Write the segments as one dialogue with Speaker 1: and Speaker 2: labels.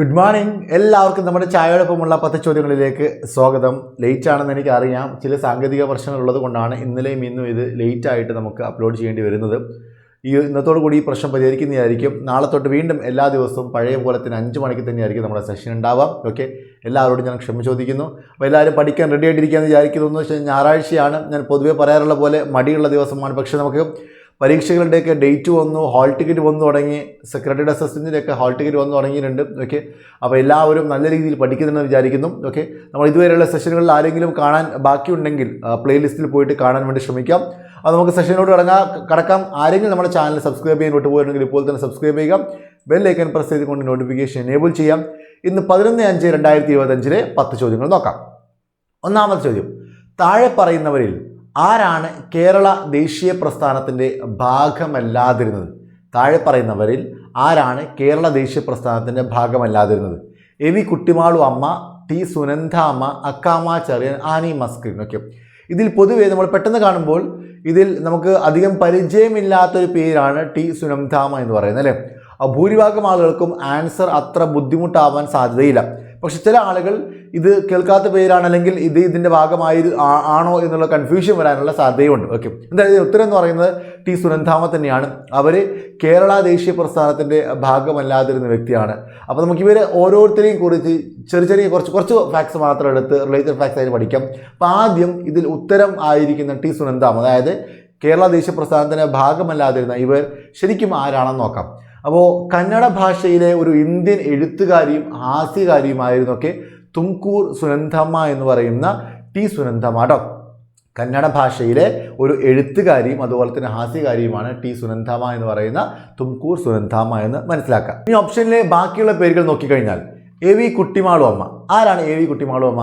Speaker 1: Good morning എല്ലാവർക്കും നമ്മുടെ ചായയോടൊപ്പമുള്ള പത്ത് ചോദ്യങ്ങളിലേക്ക് സ്വാഗതം. ലേറ്റ് ആണെന്ന് എനിക്ക് അറിയാം ചില സാങ്കേതിക പ്രശ്നങ്ങൾ ഉള്ളത് കൊണ്ടാണ് ഇന്നലെയും ഇന്നും ഇത് ലേറ്റ് ആയിട്ട് നമുക്ക് അപ്ലോഡ് ചെയ്യേണ്ടി വരുന്നത്. ഈ ഇന്നത്തോടു കൂടി ഈ പ്രശ്നം പരിഹരിക്കുന്നതായിരിക്കും. നാളെ തൊട്ട് വീണ്ടും എല്ലാ ദിവസവും പഴയ പോലെ തന്നെ അഞ്ച് മണിക്ക് തന്നെയായിരിക്കും നമ്മുടെ സെഷൻ ഉണ്ടാവാം ഓക്കെ എല്ലാവരോടും ഞാൻ ക്ഷമ ചോദിക്കുന്നു. അപ്പോൾ എല്ലാവരും പഠിക്കാൻ റെഡി ആയിട്ടിരിക്കുകയെന്ന് വിചാരിക്കുന്നു. എന്ന് വെച്ചാൽ ഞായറാഴ്ചയാണ്. ഞാൻ പൊതുവേ പറയാറുള്ള പോലെ മടിയുള്ള ദിവസമാണ്. പക്ഷേ നമുക്ക് പരീക്ഷകളുടെയൊക്കെ ഡേറ്റ് വന്നു ഹാൾ ടിക്കറ്റ് വന്നു തുടങ്ങി സെക്രട്ടറിയുടെ അസിസ്റ്റന്റിന്റെയൊക്കെ ഹാൾ ടിക്കറ്റ് വന്നു തുടങ്ങിയിട്ടുണ്ട് ഓക്കെ അപ്പോൾ എല്ലാവരും നല്ല രീതിയിൽ പഠിക്കുന്നുണ്ടെന്ന് വിചാരിക്കുന്നു ഓക്കെ നമ്മൾ ഇതുവരെയുള്ള സെഷനുകളിൽ ആരെങ്കിലും കാണാൻ ബാക്കിയുണ്ടെങ്കിൽ പ്ലേലിസ്റ്റിൽ പോയിട്ട് കാണാൻ വേണ്ടി ശ്രമിക്കാം. അത് നമുക്ക് സെഷനോട് കടങ്ങാം കടക്കാം. ആരെങ്കിലും നമ്മുടെ ചാനൽ സബ്സ്ക്രൈബ് ചെയ്യാൻ വിട്ടുപോയിട്ടുണ്ടെങ്കിൽ ഇപ്പോൾ തന്നെ സബ്സ്ക്രൈബ് ചെയ്യുക. ബെല്ലൈക്കൻ പ്രസ് ചെയ്തുകൊണ്ട് നോട്ടിഫിക്കേഷൻ എനേബിൾ ചെയ്യാം. ഇന്ന് പതിനൊന്ന് അഞ്ച് രണ്ടായിരത്തി ഇരുപത്തഞ്ചിലെ പത്ത് ചോദ്യങ്ങൾ നോക്കാം. ഒന്നാമത്തെ ചോദ്യം. താഴെ പറയുന്നവരിൽ ആരാണ് കേരള ദേശീയ പ്രസ്ഥാനത്തിന്റെ ഭാഗമല്ലാതിരുന്നത്? താഴെ പറയുന്നവരിൽ ആരാണ് കേരള ദേശീയ പ്രസ്ഥാനത്തിന്റെ ഭാഗമല്ലാതിരുന്നത്? എ വി കുട്ടിമാളു അമ്മ ടി സുനന്ദ അമ്മ അക്കാമ ചെറിയൻ ആനി മസ്കിൻ ഒക്കെ ഇതിൽ പൊതുവേ നമ്മൾ പെട്ടെന്ന് കാണുമ്പോൾ ഇതിൽ നമുക്ക് അധികം പരിചയമില്ലാത്തൊരു പേരാണ് ടി സുനന്ദാമ എന്ന് പറയുന്നത് അല്ലേ? ഭൂരിഭാഗം ആളുകൾക്കും ആൻസർ അത്ര ബുദ്ധിമുട്ടാവാൻ സാധ്യതയില്ല. പക്ഷെ ചില ആളുകൾ ഇത് കേൾക്കാത്ത പേരാണ് അല്ലെങ്കിൽ ഇത് ഇതിന്റെ ഭാഗമായി ആണോ എന്നുള്ള കൺഫ്യൂഷൻ വരാനുള്ള സാധ്യതയുണ്ട്. ഓക്കെ എന്തായാലും ഉത്തരം എന്ന് പറയുന്നത് ടി സുനന്ദാമ തന്നെയാണ്. അവർ കേരള ദേശീയ പ്രസ്ഥാനത്തിന്റെ ഭാഗമല്ലാതിരുന്ന വ്യക്തിയാണ്. അപ്പോൾ നമുക്ക് ഇവർ ഓരോരുത്തരെയും കുറിച്ച് ചെറിയ ചെറിയ കുറച്ച് കുറച്ച് ഫാക്ട്സ് മാത്രം എടുത്ത് റിലേറ്റഡ് ഫാക്ട്സ് ആയിട്ട് പഠിക്കാം. അപ്പോൾ ആദ്യം ഇതിൽ ഉത്തരം ആയിരിക്കുന്ന ടി സുനന്ദാം അതായത് കേരള ദേശീയ പ്രസ്ഥാനത്തിന്റെ ഭാഗമല്ലാതിരുന്ന ഇവർ ശരിക്കും ആരാണെന്ന് നോക്കാം. അപ്പോൾ കന്നഡ ഭാഷയിലെ ഒരു ഇന്ത്യൻ എഴുത്തുകാരിയും ഹാസ്യകാരിയുമായിരുന്നു ഒക്കെ തുംകൂർ സുനന്ദമ്മ എന്ന് പറയുന്ന ടി സുനന്ദമ്മ കേട്ടോ കന്നഡ ഭാഷയിലെ ഒരു എഴുത്തുകാരിയും അതുപോലെ തന്നെ ഹാസ്യകാരിയുമാണ് ടി സുനന്ദാമ എന്ന് പറയുന്ന തുംകൂർ സുനന്ദാമ എന്ന് മനസ്സിലാക്കാം. ഈ ഓപ്ഷനിലെ ബാക്കിയുള്ള പേരുകൾ നോക്കിക്കഴിഞ്ഞാൽ എ വി കുട്ടിമാളു അമ്മ. ആരാണ് എ വി കുട്ടിമാളു അമ്മ?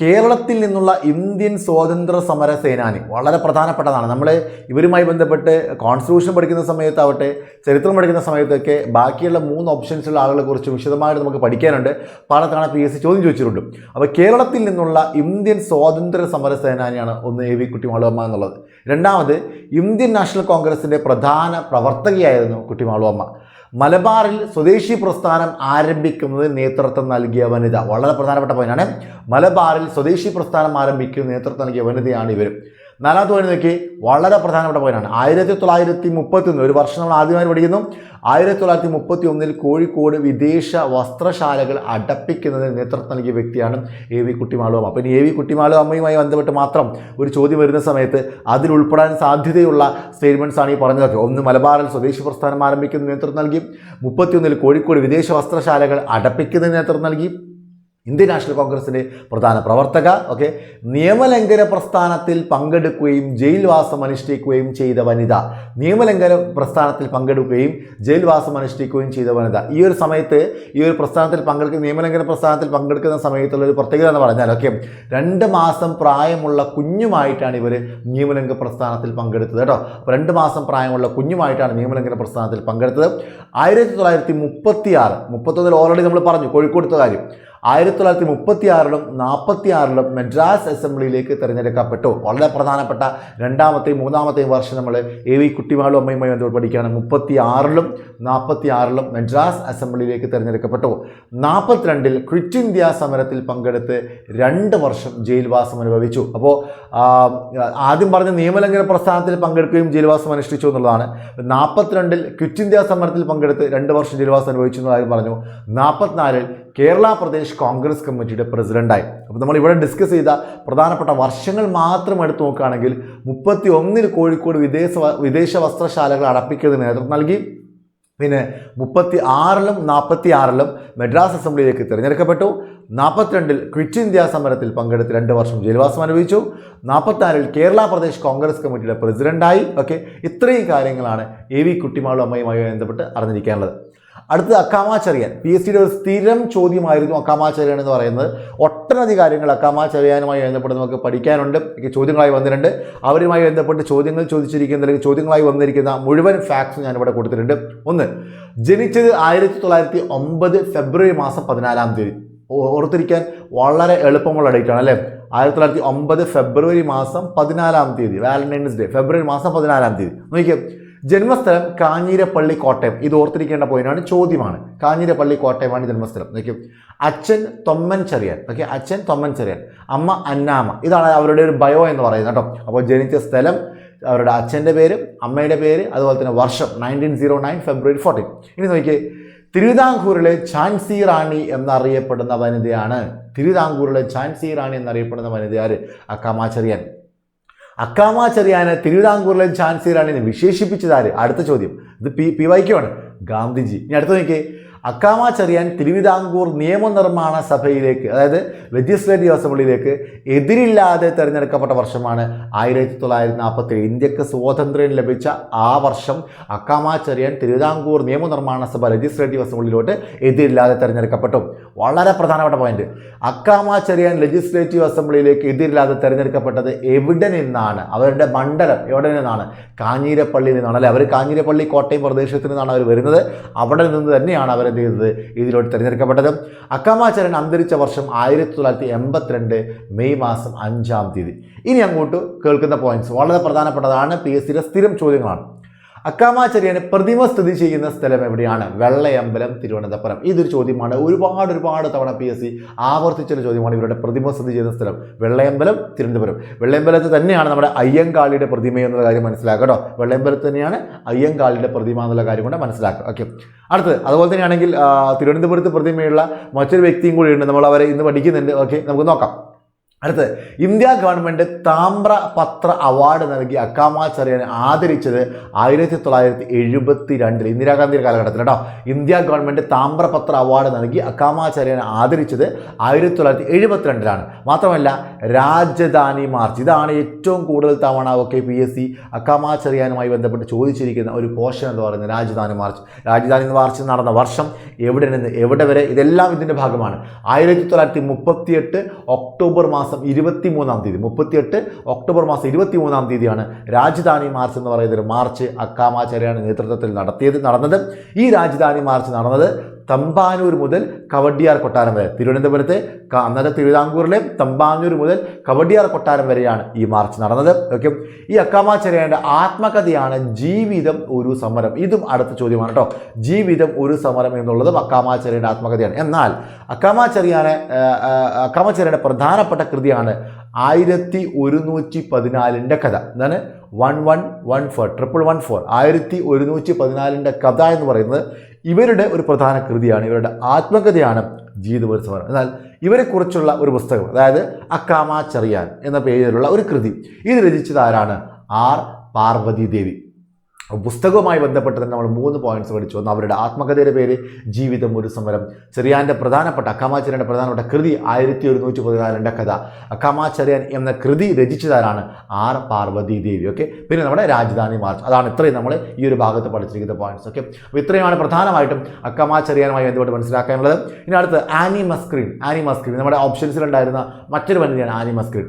Speaker 1: കേരളത്തിൽ നിന്നുള്ള ഇന്ത്യൻ സ്വാതന്ത്ര്യ സമര സേനാനി വളരെ പ്രധാനപ്പെട്ടതാണ്. നമ്മൾ ഇവരുമായി ബന്ധപ്പെട്ട് കോൺസ്റ്റിറ്റ്യൂഷൻ പഠിക്കുന്ന സമയത്താവട്ടെ ചരിത്രം പഠിക്കുന്ന സമയത്തൊക്കെ ബാക്കിയുള്ള മൂന്ന് ഓപ്ഷൻസുള്ള ആളുകളെ കുറിച്ച് വിശദമായിട്ട് നമുക്ക് പഠിക്കാനുണ്ട്. പലതവണ പി എസ് സി ചോദ്യം ചോദിച്ചിട്ടുണ്ട്. അപ്പോൾ കേരളത്തിൽ നിന്നുള്ള ഇന്ത്യൻ സ്വാതന്ത്ര്യ സമര സേനാനിയാണ് ഒന്ന് എ വി കുട്ടിമാളുവമ്മ എന്നുള്ളത്. രണ്ടാമത് ഇന്ത്യൻ നാഷണൽ കോൺഗ്രസിന്റെ പ്രധാന പ്രവർത്തകയായിരുന്നു കുട്ടിമാളുവമ്മ. മലബാറിൽ സ്വദേശി പ്രസ്ഥാനം ആരംഭിക്കുന്നതിന് നേതൃത്വം നൽകിയ വനിത. വളരെ പ്രധാനപ്പെട്ട പോയിന്റാണ് മലബാറിൽ സ്വദേശി പ്രസ്ഥാനം ആരംഭിക്കുന്ന നേതൃത്വം നൽകിയ വനിതയാണ് ഇവർ നാലാമത്തെ പോയിന്റ് നോക്കി. വളരെ പ്രധാനപ്പെട്ട പോയിന്റാണ് ആയിരത്തി തൊള്ളായിരത്തി മുപ്പത്തി ഒന്ന് ഒരു വർഷം നമ്മൾ ആദ്യമായി പഠിക്കുന്നു. ആയിരത്തി തൊള്ളായിരത്തി മുപ്പത്തി ഒന്നിൽ കോഴിക്കോട് വിദേശ വസ്ത്രശാലകൾ അടപ്പിക്കുന്നതിന് നേതൃത്വം നൽകിയ വ്യക്തിയാണ് എ വി കുട്ടിമാളു അമ്മ. അപ്പം എ വി കുട്ടിമാളു അമ്മയുമായി ബന്ധപ്പെട്ട് മാത്രം ഒരു ചോദ്യം വരുന്ന സമയത്ത് അതിൽ ഉൾപ്പെടാൻ സാധ്യതയുള്ള സ്റ്റേറ്റ്മെന്റ്സ് ആണ് ഈ പറഞ്ഞതൊക്കെ ഒന്ന് മലബാറിൽ സ്വദേശി പ്രസ്ഥാനം ആരംഭിക്കുന്ന നേതൃത്വം നൽകി. മുപ്പത്തിയൊന്നിൽ കോഴിക്കോട് വിദേശ വസ്ത്രശാലകൾ അടപ്പിക്കുന്നതിന് നേതൃത്വം നൽകി. ഇന്ത്യൻ നാഷണൽ കോൺഗ്രസിന്റെ പ്രധാന പ്രവർത്തക ഓക്കെ നിയമലംഘന പ്രസ്ഥാനത്തിൽ പങ്കെടുക്കുകയും ജയിൽവാസം അനുഷ്ഠിക്കുകയും ചെയ്ത വനിത. നിയമലംഘന പ്രസ്ഥാനത്തിൽ പങ്കെടുക്കുകയും ജയിൽവാസം അനുഷ്ഠിക്കുകയും ചെയ്ത വനിത. ഈ ഒരു സമയത്ത് ഈ ഒരു പ്രസ്ഥാനത്തിൽ പങ്കെടുക്കുന്ന നിയമലംഘന പ്രസ്ഥാനത്തിൽ പങ്കെടുക്കുന്ന സമയത്തുള്ള ഒരു പ്രത്യേകത എന്ന് പറഞ്ഞാൽ ഓക്കെ രണ്ട് മാസം പ്രായമുള്ള കുഞ്ഞുമായിട്ടാണ് ഇവർ നിയമലംഘ പ്രസ്ഥാനത്തിൽ പങ്കെടുത്തത് കേട്ടോ. അപ്പോൾ രണ്ട് മാസം പ്രായമുള്ള കുഞ്ഞുമായിട്ടാണ് നിയമലംഘന പ്രസ്ഥാനത്തിൽ പങ്കെടുത്തത്. ആയിരത്തി തൊള്ളായിരത്തി മുപ്പത്തി ആറ് മുപ്പത്തൊന്നിൽ ഓൾറെഡി നമ്മൾ പറഞ്ഞു കോഴിക്കോടുത്ത കാര്യം ആയിരത്തി തൊള്ളായിരത്തി മുപ്പത്തി ആറിലും നാൽപ്പത്തി ആറിലും മെഡ്രാസ് അസംബ്ലിയിലേക്ക് തിരഞ്ഞെടുക്കപ്പെട്ടു. വളരെ പ്രധാനപ്പെട്ട രണ്ടാമത്തെയും മൂന്നാമത്തെയും വർഷം നമ്മൾ എ വി കുട്ടിമാളും അമ്മയുമായി ബന്ധപ്പെട്ട് പഠിക്കുകയാണ്? മുപ്പത്തി ആറിലും നാൽപ്പത്തി ആറിലും മെഡ്രാസ് അസംബ്ലിയിലേക്ക് തിരഞ്ഞെടുക്കപ്പെട്ടു. നാൽപ്പത്തിരണ്ടിൽ ക്വിറ്റ് ഇന്ത്യ സമരത്തിൽ പങ്കെടുത്ത് രണ്ട് വർഷം ജയിൽവാസം അനുഭവിച്ചു. അപ്പോൾ ആദ്യം പറഞ്ഞ നിയമലംഘന പ്രസ്ഥാനത്തിൽ പങ്കെടുക്കുകയും ജയിൽവാസം അനുഷ്ഠിച്ചു എന്നുള്ളതാണ്. നാൽപ്പത്തിരണ്ടിൽ ക്വിറ്റ് ഇന്ത്യ സമരത്തിൽ പങ്കെടുത്ത് രണ്ട് വർഷം ജയിൽവാസം അനുഭവിച്ചു എന്നതായി പറഞ്ഞു. നാൽപ്പത്തിനാലിൽ കേരള പ്രദേശ് കോൺഗ്രസ് കമ്മിറ്റിയുടെ പ്രസിഡന്റായി. അപ്പോൾ നമ്മൾ ഇവിടെ ഡിസ്കസ് ചെയ്ത പ്രധാനപ്പെട്ട വർഷങ്ങൾ മാത്രം എടുത്തു നോക്കുകയാണെങ്കിൽ മുപ്പത്തി ഒന്നിൽ കോഴിക്കോട് വിദേശ വിദേശ വസ്ത്രശാലകൾ അടപ്പിക്കുന്നതിന് നേതൃത്വം നൽകി. പിന്നെ മുപ്പത്തി ആറിലും നാൽപ്പത്തി ആറിലും മെഡ്രാസ് അസംബ്ലിയിലേക്ക് തിരഞ്ഞെടുക്കപ്പെട്ടു. നാൽപ്പത്തിരണ്ടിൽ ക്വിറ്റ് ഇന്ത്യ സമരത്തിൽ പങ്കെടുത്ത് രണ്ട് വർഷം ജയിൽവാസം അനുഭവിച്ചു. നാൽപ്പത്തിനാലിൽ കേരള പ്രദേശ് കോൺഗ്രസ് കമ്മിറ്റിയുടെ പ്രസിഡന്റായി. ഓക്കെ ഇത്രയും കാര്യങ്ങളാണ് എ വി കുട്ടിമാളും അമ്മയുമായി ബന്ധപ്പെട്ട് അറിഞ്ഞിരിക്കാനുള്ളത്. അടുത്തത് അക്കാമാചെറിയാൻ പി എസ് സിയുടെ ഒരു സ്ഥിരം ചോദ്യമായിരുന്നു അക്കാമാചെറിയാൻ എന്ന് പറയുന്നത്. ഒട്ടനവധി കാര്യങ്ങൾ അക്കാമാചെറിയാനുമായി ബന്ധപ്പെട്ട് നമുക്ക് പഠിക്കാനുണ്ട്. ചോദ്യങ്ങളായി വന്നിട്ടുണ്ട്. അവരുമായി ബന്ധപ്പെട്ട് ചോദ്യങ്ങൾ ചോദിച്ചിരിക്കുന്ന അല്ലെങ്കിൽ ചോദ്യങ്ങളായി വന്നിരിക്കുന്ന മുഴുവൻ ഫാക്ട്സ് ഞാനിവിടെ കൊടുത്തിട്ടുണ്ട്. ഒന്ന് ജനിച്ചത് ആയിരത്തി തൊള്ളായിരത്തി ഒമ്പത് ഫെബ്രുവരി മാസം പതിനാലാം തീയതി. ഓർത്തിരിക്കാൻ വളരെ എളുപ്പമുള്ള ഡേറ്റ് അല്ലേ? ആയിരത്തി തൊള്ളായിരത്തി ഒമ്പത് ഫെബ്രുവരി മാസം പതിനാലാം തീയതി വാലന്റൈൻസ് ഡേ ഫെബ്രുവരി മാസം പതിനാലാം തീയതി. നോക്കിയേ ജന്മസ്ഥലം കാഞ്ഞിരപ്പള്ളി കോട്ടയം. ഇത് ഓർത്തിരിക്കേണ്ട പോയിന്റാണ് ചോദ്യമാണ്. കാഞ്ഞിരപ്പള്ളി കോട്ടയമാണ് ജന്മസ്ഥലം. ഓക്കെ അച്ഛൻ തൊമ്മൻ ചെറിയാൻ. ഓക്കെ അച്ഛൻ തൊമ്മൻ ചെറിയാൻ. അമ്മ അന്നാമ. ഇതാണ് അവരുടെ ഒരു ബയോ എന്ന് പറയുന്നത് കേട്ടോ. അപ്പോൾ ജനിച്ച സ്ഥലം അവരുടെ അച്ഛന്റെ പേര് അമ്മയുടെ പേര് അതുപോലെ തന്നെ വർഷം nineteen zero nine February fourteen ഇനി നോക്കിയേ. തിരുവിതാംകൂറിലെ ഝാൻസി റാണി എന്നറിയപ്പെടുന്ന വനിതയാണ് തിരുവിതാംകൂറിലെ ഝാൻസി റാണി എന്നറിയപ്പെടുന്ന വനിത ആര് അക്കാമാചെറിയാൻ അക്കാമാചെറിയാനെ തിരുവിതാംകൂറിലെ ഝാൻസി റാണിനെ വിശേഷിപ്പിച്ചതാര് അടുത്ത ചോദ്യം. ഇത് പി പി വൈക്കുമാണ് ഗാന്ധിജി. ഇനി അടുത്ത നോക്കിയേ. അക്കാമാചെറിയാൻ തിരുവിതാംകൂർ നിയമനിർമ്മാണ സഭയിലേക്ക് അതായത് ലെജിസ്ലേറ്റീവ് അസംബ്ലിയിലേക്ക് എതിരില്ലാതെ തിരഞ്ഞെടുക്കപ്പെട്ട വർഷമാണ് ആയിരത്തി തൊള്ളായിരത്തി നാൽപ്പത്തി ഇന്ത്യയ്ക്ക് സ്വാതന്ത്ര്യം ലഭിച്ച ആ വർഷം അക്കാമാചെറിയാൻ തിരുവിതാംകൂർ നിയമനിർമ്മാണ സഭ ലെജിസ്ലേറ്റീവ് അസംബ്ലിയിലോട്ട് എതിരില്ലാതെ തിരഞ്ഞെടുക്കപ്പെട്ടു. വളരെ പ്രധാനപ്പെട്ട പോയിന്റ് അക്കാമാചെറിയാൻ ലെജിസ്ലേറ്റീവ് അസംബ്ലിയിലേക്ക് എതിരില്ലാതെ തിരഞ്ഞെടുക്കപ്പെട്ടത് എവിടെ നിന്നാണ്? അവരുടെ മണ്ഡലം എവിടെ നിന്നാണ്? കാഞ്ഞിരപ്പള്ളിയിൽ നിന്നാണ് അല്ലെ? അവർ കാഞ്ഞിരപ്പള്ളി കോട്ടയം പ്രദേശത്ത് നിന്നാണ് അവർ വരുന്നത്. അവിടെ നിന്ന് തന്നെയാണ് അവർ എന്ത് ചെയ്തത്? ഇതിലോട്ട് തിരഞ്ഞെടുക്കപ്പെട്ടത്. അക്കാമാചരൻ അന്തരിച്ച വർഷം ആയിരത്തി തൊള്ളായിരത്തി എൺപത്തിരണ്ട് മെയ് മാസം അഞ്ചാം തീയതി. ഇനി അങ്ങോട്ട് കേൾക്കുന്ന പോയിന്റ്സ് വളരെ പ്രധാനപ്പെട്ടതാണ്. പി എസ് സിയുടെ സ്ഥിരം ചോദ്യങ്ങളാണ്. അക്കാമാചര്യന് പ്രതിമ സ്ഥിതി ചെയ്യുന്ന സ്ഥലം എവിടെയാണ്? വെള്ളയമ്പലം തിരുവനന്തപുരം. ഇതൊരു ചോദ്യമാണ്. ഒരുപാട് ഒരുപാട് തവണ പി എസ് സി ആവർത്തിച്ചൊരു ചോദ്യമാണ് ഇവരുടെ പ്രതിമ സ്ഥിതി ചെയ്യുന്ന സ്ഥലം. വെള്ളയമ്പലം തിരുവനന്തപുരം. വെള്ളയമ്പലത്ത് തന്നെയാണ് നമ്മുടെ അയ്യങ്കാളിയുടെ പ്രതിമ എന്നുള്ള കാര്യം മനസ്സിലാക്കുക കേട്ടോ. വെള്ളയമ്പലത്ത് തന്നെയാണ് അയ്യങ്കാളിയുടെ പ്രതിമ എന്നുള്ള കാര്യം കൊണ്ട് മനസ്സിലാക്കുക. ഓക്കെ. അടുത്ത് അതുപോലെ തന്നെയാണെങ്കിൽ തിരുവനന്തപുരത്ത് പ്രതിമയുള്ള മറ്റൊരു വ്യക്തിയും കൂടി ഉണ്ട്. നമ്മൾ അവരെ ഇന്ന് പഠിക്കുന്നുണ്ട്. ഓക്കെ നമുക്ക് നോക്കാം. അടുത്ത് ഇന്ത്യ ഗവൺമെന്റ് താമ്ര പത്ര അവാർഡ് നൽകി അക്കാമാചാര്യനെ ആദരിച്ചത് ആയിരത്തി തൊള്ളായിരത്തി എഴുപത്തി രണ്ടിൽ ഇന്ദിരാഗാന്ധി കാലഘട്ടത്തിൽ. കേട്ടോ ഇന്ത്യ ഗവൺമെന്റ് താമ്രപത്ര അവാർഡ് നൽകി അക്കാമാചാര്യനെ ആദരിച്ചത് ആയിരത്തി തൊള്ളായിരത്തി എഴുപത്തിരണ്ടിലാണ് മാത്രമല്ല രാജധാനി മാർച്ച് ഇതാണ് ഏറ്റവും കൂടുതൽ തവണ ഒക്കെ പി എസ് സി അക്കാമാചാര്യാനുമായി ബന്ധപ്പെട്ട് ചോദിച്ചിരിക്കുന്ന ഒരു പോഷൻ എന്ന് പറയുന്നത് രാജധാനി മാർച്ച്. രാജധാനി മാർച്ച് നടന്ന വർഷം എവിടെ നിന്ന് എവിടെ വരെ ഇതെല്ലാം ഇതിന്റെ ഭാഗമാണ്. ആയിരത്തി തൊള്ളായിരത്തി മുപ്പത്തിയെട്ട് ഒക്ടോബർ മാസം ഇരുപത്തി മൂന്നാം തീയതി മുപ്പത്തിയെട്ട് ഒക്ടോബർ മാസം ഇരുപത്തി മൂന്നാം തീയതിയാണ് രാജധാനി മാർച്ച് എന്ന് പറയുന്ന ഒരു മാർച്ച് അക്കാമാചാര്യാണ് നേതൃത്വത്തിൽ നടത്തിയത് നടന്നത്. ഈ രാജധാനി മാർച്ച് നടന്നത് തമ്പാനൂർ മുതൽ കവടിയാർ കൊട്ടാരം വരെ. തിരുവനന്തപുരത്തെ അന്നത്തെ തിരുവിതാംകൂറിലെ തമ്പാനൂർ മുതൽ കവടിയാർ കൊട്ടാരം വരെയാണ് ഈ മാർച്ച് നടന്നത്. ഓക്കെ. ഈ അക്കാമാചാര്യയുടെ ആത്മകഥയാണ് ജീവിതം ഒരു സമരം. ഇതും അടുത്ത ചോദ്യമാണ് കേട്ടോ. ജീവിതം ഒരു സമരം എന്നുള്ളതും അക്കാമാചാര്യയുടെ ആത്മകഥയാണ്. എന്നാൽ അക്കാമാചാര്യാനെ അക്കാമാചാര്യയുടെ പ്രധാനപ്പെട്ട കൃതിയാണ് ആയിരത്തി ഒരുന്നൂറ്റി പതിനാലിന്റെ കഥ. എന്താണ്? One one one four triple one four. ആയിരത്തി ഒരുന്നൂറ്റി പതിനാലിന്റെ കഥ എന്ന് പറയുന്നത് ഇവരുടെ ഒരു പ്രധാന കൃതിയാണ്. ഇവരുടെ ആത്മകഥയാണ് ജീവിത സമരം എന്നാൽ ഇവരെക്കുറിച്ചുള്ള ഒരു പുസ്തകം അതായത് അക്കാമാ ചെറിയാൻ എന്ന പേരിലുള്ള ഒരു കൃതി ഇത് രചിച്ചത് ആരാണ്? ആർ. പാർവതി ദേവി പുസ്തകവുമായി ബന്ധപ്പെട്ട് തന്നെ നമ്മൾ മൂന്ന് പോയിന്റ്സ് പഠിച്ചു. ഒന്ന് അവരുടെ ആത്മകഥയുടെ പേര് ജീവിതം ഒരു സമരം. ചെറിയാന്റെ പ്രധാനപ്പെട്ട അക്കാമാചാര്യന്റെ പ്രധാനപ്പെട്ട കൃതി ആയിരത്തി ഒരുന്നൂറ്റി പതിനാലിന്റെ കഥ. അക്കാമാചാര്യൻ എന്ന കൃതി രചിച്ചതാരാണ്? ആർ. പാർവതി ദേവി ഓക്കെ പിന്നെ നമ്മുടെ രാജധാനി മാർച്ച്. അതാണ് ഇത്രയും നമ്മൾ ഈ ഒരു ഭാഗത്ത് പഠിച്ചിരിക്കുന്ന പോയിന്റ്സ് ഓക്കെ അപ്പോൾ ഇത്രയുമാണ് പ്രധാനമായിട്ടും അക്കാമാചാര്യനുമായി ബന്ധപ്പെട്ട് മനസ്സിലാക്കാനുള്ളത്. ഇനി അടുത്ത് ആനി മസ്ക്രീൻ ആനി മസ്ക്രീൻ നമ്മുടെ ഓപ്ഷൻസിലുണ്ടായിരുന്ന മറ്റൊരു വനിതയാണ് ആനി മസ്ക്രീൻ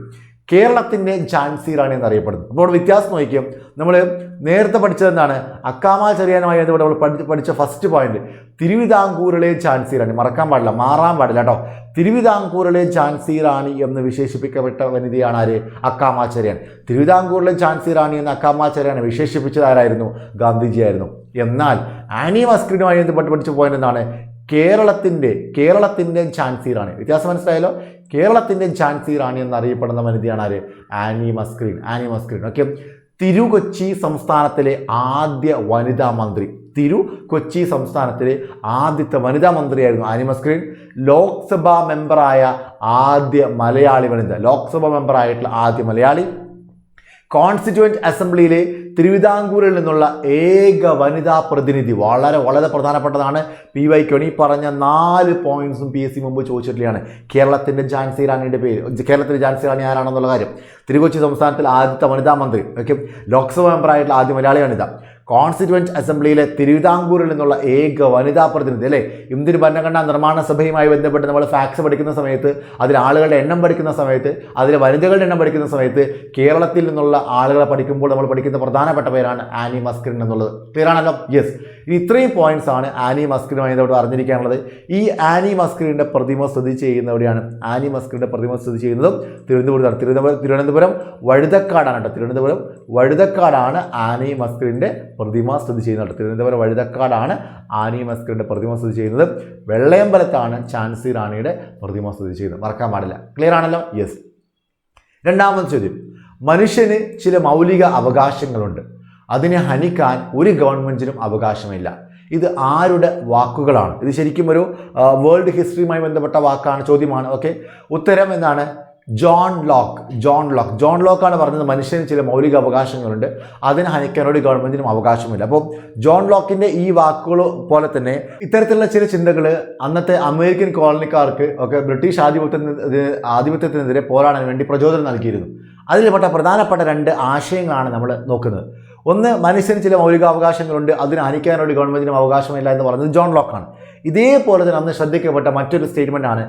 Speaker 1: കേരളത്തിന്റെ ഝാൻസി റാണി എന്നറിയപ്പെടുന്നു. അപ്പോൾ വ്യത്യാസം നോക്കിയും നമ്മൾ നേരത്തെ പഠിച്ചത് എന്താണ്? അക്കാമാചാര്യാനുമായി ഇവിടെ നമ്മൾ പഠിച്ച പഠിച്ച ഫസ്റ്റ് പോയിന്റ് തിരുവിതാംകൂറിലെ ഝാൻസി റാണി. മറക്കാൻ പാടില്ല മാറാൻ പാടില്ല കേട്ടോ. തിരുവിതാംകൂറിലെ ഝാൻസി റാണി എന്ന് വിശേഷിപ്പിക്കപ്പെട്ട വനിതയാണ് ആര്? അക്കാമാചാര്യൻ തിരുവിതാംകൂറിലെ ഝാൻസി റാണി എന്ന് അക്കാമാചാര്യനെ വിശേഷിപ്പിച്ചത് ആരായിരുന്നു? ഗാന്ധിജിയായിരുന്നു. എന്നാൽ ആനി മസ്ക്രീനുമായി ബന്ധപ്പെട്ട് പഠിച്ച പോയിന്റ് എന്താണ് കേരളത്തിന്റെ കേരളത്തിന്റെ ചാൻസീറാണ് റാണി. വ്യത്യാസം മനസ്സിലായല്ലോ? കേരളത്തിന്റെ ഝാൻസി റാണി എന്നറിയപ്പെടുന്ന വനിതയാണ് ആര്? ആനി മസ്ക്രീൻ ആനി മസ്ക്രീൻ. ഓക്കെ. തിരുകൊച്ചി സംസ്ഥാനത്തിലെ ആദ്യ വനിതാ മന്ത്രി. തിരു കൊച്ചി സംസ്ഥാനത്തിലെ ആദ്യത്തെ വനിതാ മന്ത്രിയായിരുന്നു ആനി മസ്ക്രീൻ. ലോക്സഭാ മെമ്പറായ ആദ്യ മലയാളി വനിത. ലോക്സഭാ മെമ്പറായിട്ടുള്ള ആദ്യ മലയാളി. കോൺസ്റ്റിറ്റ്യൂവന്റ് അസംബ്ലിയിലെ തിരുവിതാംകൂറിൽ നിന്നുള്ള ഏക വനിതാ പ്രതിനിധി. വളരെ വളരെ പ്രധാനപ്പെട്ടതാണ്. പി വൈ കെണി പറഞ്ഞ നാല് പോയിന്റ്സും പി എസ് സി മുമ്പ് ചോദിച്ചിട്ടുള്ളതാണ് കേരളത്തിന്റെ ജാൻസി റാണിയുടെ പേര് കേരളത്തിലെ ജാൻസി റാണി ആരാണെന്നുള്ള കാര്യം. തിരുകൊച്ചി സംസ്ഥാനത്തിൽ ആദ്യത്തെ വനിതാ മന്ത്രി ഓക്കെ? ലോക്സഭാ മെമ്പറായിട്ടുള്ള ആദ്യ മലയാളി വനിത കോൺസ്റ്റിറ്റ്യൂവന്റ് അസംബ്ലിയിലെ തിരുവിതാംകൂറിൽ നിന്നുള്ള ഏക വനിതാ പ്രതിനിധി അല്ലേ? ഇന്ത്യൻ ഭരണഘടനാ നിർമ്മാണ സഭയുമായി ബന്ധപ്പെട്ട് നമ്മൾ ഫാക്സ് പഠിക്കുന്ന സമയത്ത് അതിൽ ആളുകളുടെ എണ്ണം പഠിക്കുന്ന സമയത്ത് അതിലെ വനിതകളുടെ എണ്ണം പഠിക്കുന്ന സമയത്ത് കേരളത്തിൽ നിന്നുള്ള ആളുകളെ പഠിക്കുമ്പോൾ നമ്മൾ പഠിക്കുന്ന പ്രധാനപ്പെട്ട പേരാണ് ആനി മസ്കിൻ എന്നുള്ളത്. ക്ലിയർ ആണല്ലോ? യെസ് ഇത്രയും പോയിന്റ്സ് ആണ് ആനി മസ്കിനുമായി ഇതോട് അറിഞ്ഞിരിക്കാനുള്ളത്. ഈ ആനി മസ്കിന്റെ പ്രതിമ സ്ഥിതി ചെയ്യുന്ന എവിടെയാണ്? ആനി മസ്കിന്റെ പ്രതിമ സ്ഥിതി ചെയ്യുന്നതും തിരുവനന്തപുരത്താണ്. തിരുവനന്തപുരം തിരുവനന്തപുരം വഴുതക്കാടാണ് കേട്ടോ. തിരുവനന്തപുരം വഴുതക്കാടാണ് ആനി മസ്ക്രിന്റെ പ്രതിമ സ്ഥിതി ചെയ്യുന്നത് തിരുവനന്തപുരം വഴുതക്കാടാണ് ആനി മസ്കറിന്റെ പ്രതിമ സ്ഥിതി ചെയ്യുന്നത്. വെള്ളയമ്പലത്താണ് ഝാൻസി റാണിയുടെ പ്രതിമ സ്ഥിതി ചെയ്യുന്നത്. മറക്കാൻ പാടില്ല. ക്ലിയർ ആണല്ലോ? യെസ് രണ്ടാമത്തെ ചോദ്യം. മനുഷ്യന് ചില മൗലിക അവകാശങ്ങളുണ്ട്. അതിനെ ഹനിക്കാൻ ഒരു ഗവൺമെന്റിനും അവകാശമില്ല. ഇത് ആരുടെ വാക്കുകളാണ്? ഇത് ശരിക്കും ഒരു വേൾഡ് ഹിസ്റ്ററിയുമായി ബന്ധപ്പെട്ട വാക്കാണ് ചോദ്യമാണ്. ഓക്കെ ഉത്തരം എന്താണ്? John Locke John Locke John ലോക്കാണ് പറഞ്ഞത് മനുഷ്യന് ചില മൗലിക അവകാശങ്ങളുണ്ട്. അതിനെ ഹനിക്കാൻ ഒരു ഗവൺമെന്റിനും അവകാശമില്ല. അപ്പോൾ ജോൺ ലോക്കിന്റെ ഈ വാക്കുകൾ പോലെ തന്നെ ഇത്തരത്തിലുള്ള ചില ചിന്തകൾ അന്നത്തെ അമേരിക്കൻ കോളനിക്കാർക്ക് ഒക്കെ ബ്രിട്ടീഷ് ആധിപത്യത്തിന് ആധിപത്യത്തിനെതിരെ പോരാടാൻ വേണ്ടി പ്രചോദനം നൽകിയിരുന്നു. അതിൽപ്പെട്ട പ്രധാനപ്പെട്ട രണ്ട് ആശയങ്ങളാണ് നമ്മൾ നോക്കുന്നത്. ഒന്ന് മനുഷ്യന് ചില മൗലികാവകാശങ്ങളുണ്ട്. അതിന് ഹനിക്കാൻ ഒരു ഗവൺമെന്റിനും അവകാശമില്ല എന്ന് പറയുന്നത് ജോൺ ലോക്കാണ് ഇതേപോലെ തന്നെ അന്ന് ശ്രദ്ധിക്കപ്പെട്ട മറ്റൊരു സ്റ്റേറ്റ്മെന്റ് ആണ്.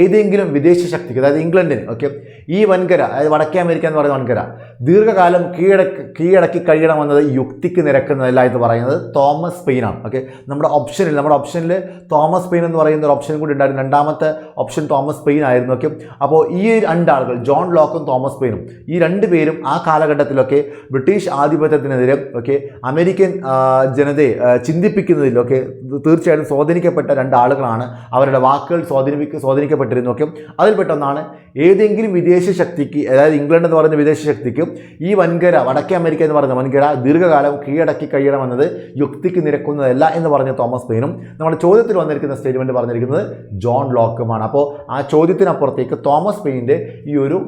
Speaker 1: ഏതെങ്കിലും വിദേശ ശക്തിക്ക് അതായത് ഇംഗ്ലണ്ടിന് ഓക്കെ ഈ വൻകര അതായത് വടക്കേ അമേരിക്ക എന്ന് പറയുന്ന വൻകര ദീർഘകാലം കീഴടക്കി കീഴടക്കി കഴിയണമെന്നത് യുക്തിക്ക് നിരക്കുന്നതല്ല എന്ന് പറയുന്നത് തോമസ് പെയിനാണ് ഓക്കെ നമ്മുടെ ഓപ്ഷനിൽ നമ്മുടെ ഓപ്ഷനിൽ തോമസ് പെയിൻ എന്ന് പറയുന്ന ഒരു ഓപ്ഷൻ കൂടി ഉണ്ടായിരുന്നു. രണ്ടാമത്തെ ഓപ്ഷൻ തോമസ് പെയിൻ ആയിരുന്നു. ഓക്കെ അപ്പോൾ ഈ രണ്ടാളുകൾ ജോൺ ലോക്കും തോമസ് പെയിനും ഈ രണ്ട് പേരും ആ കാലഘട്ടത്തിലൊക്കെ ബ്രിട്ടീഷ് ആധിപത്യത്തിനെതിരെ ഓക്കെ അമേരിക്കൻ ജനതയെ ചിന്തിപ്പിക്കുന്നതിലൊക്കെ തീർച്ചയായിട്ടും സ്വാധീനിക്കപ്പെട്ട രണ്ടാളുകളാണ് അവരുടെ വാക്കുകൾ സ്വാധീനിപ്പിക്ക സ്വാധീനിക്കപ്പെട്ടിരുന്നു ഓക്കെ അതിൽപ്പെട്ടൊന്നാണ് ഏതെങ്കിലും വിദേശ ശക്തിക്ക് അതായത് ഇംഗ്ലണ്ട് എന്ന് പറയുന്ന വിദേശ ശക്തിക്കും ഈ വൻകര വടക്കേ അമേരിക്ക എന്ന് പറയുന്ന വൻകര ദീർഘകാലം കീഴടക്കി കഴിയണമെന്നത് യുക്തിക്ക് നിരക്കുന്നതല്ല എന്ന് പറഞ്ഞ തോമസ് പെയിനും. നമ്മുടെ ചോദ്യത്തിൽ വന്നിരിക്കുന്ന സ്റ്റേറ്റ്മെന്റ് പറഞ്ഞിരിക്കുന്നത് ജോൺ ലോക്കുമാണ്. അപ്പോൾ ആ ചോദ്യത്തിനപ്പുറത്തേക്ക് തോമസ് പെയിന്റെ ഈ ഒരു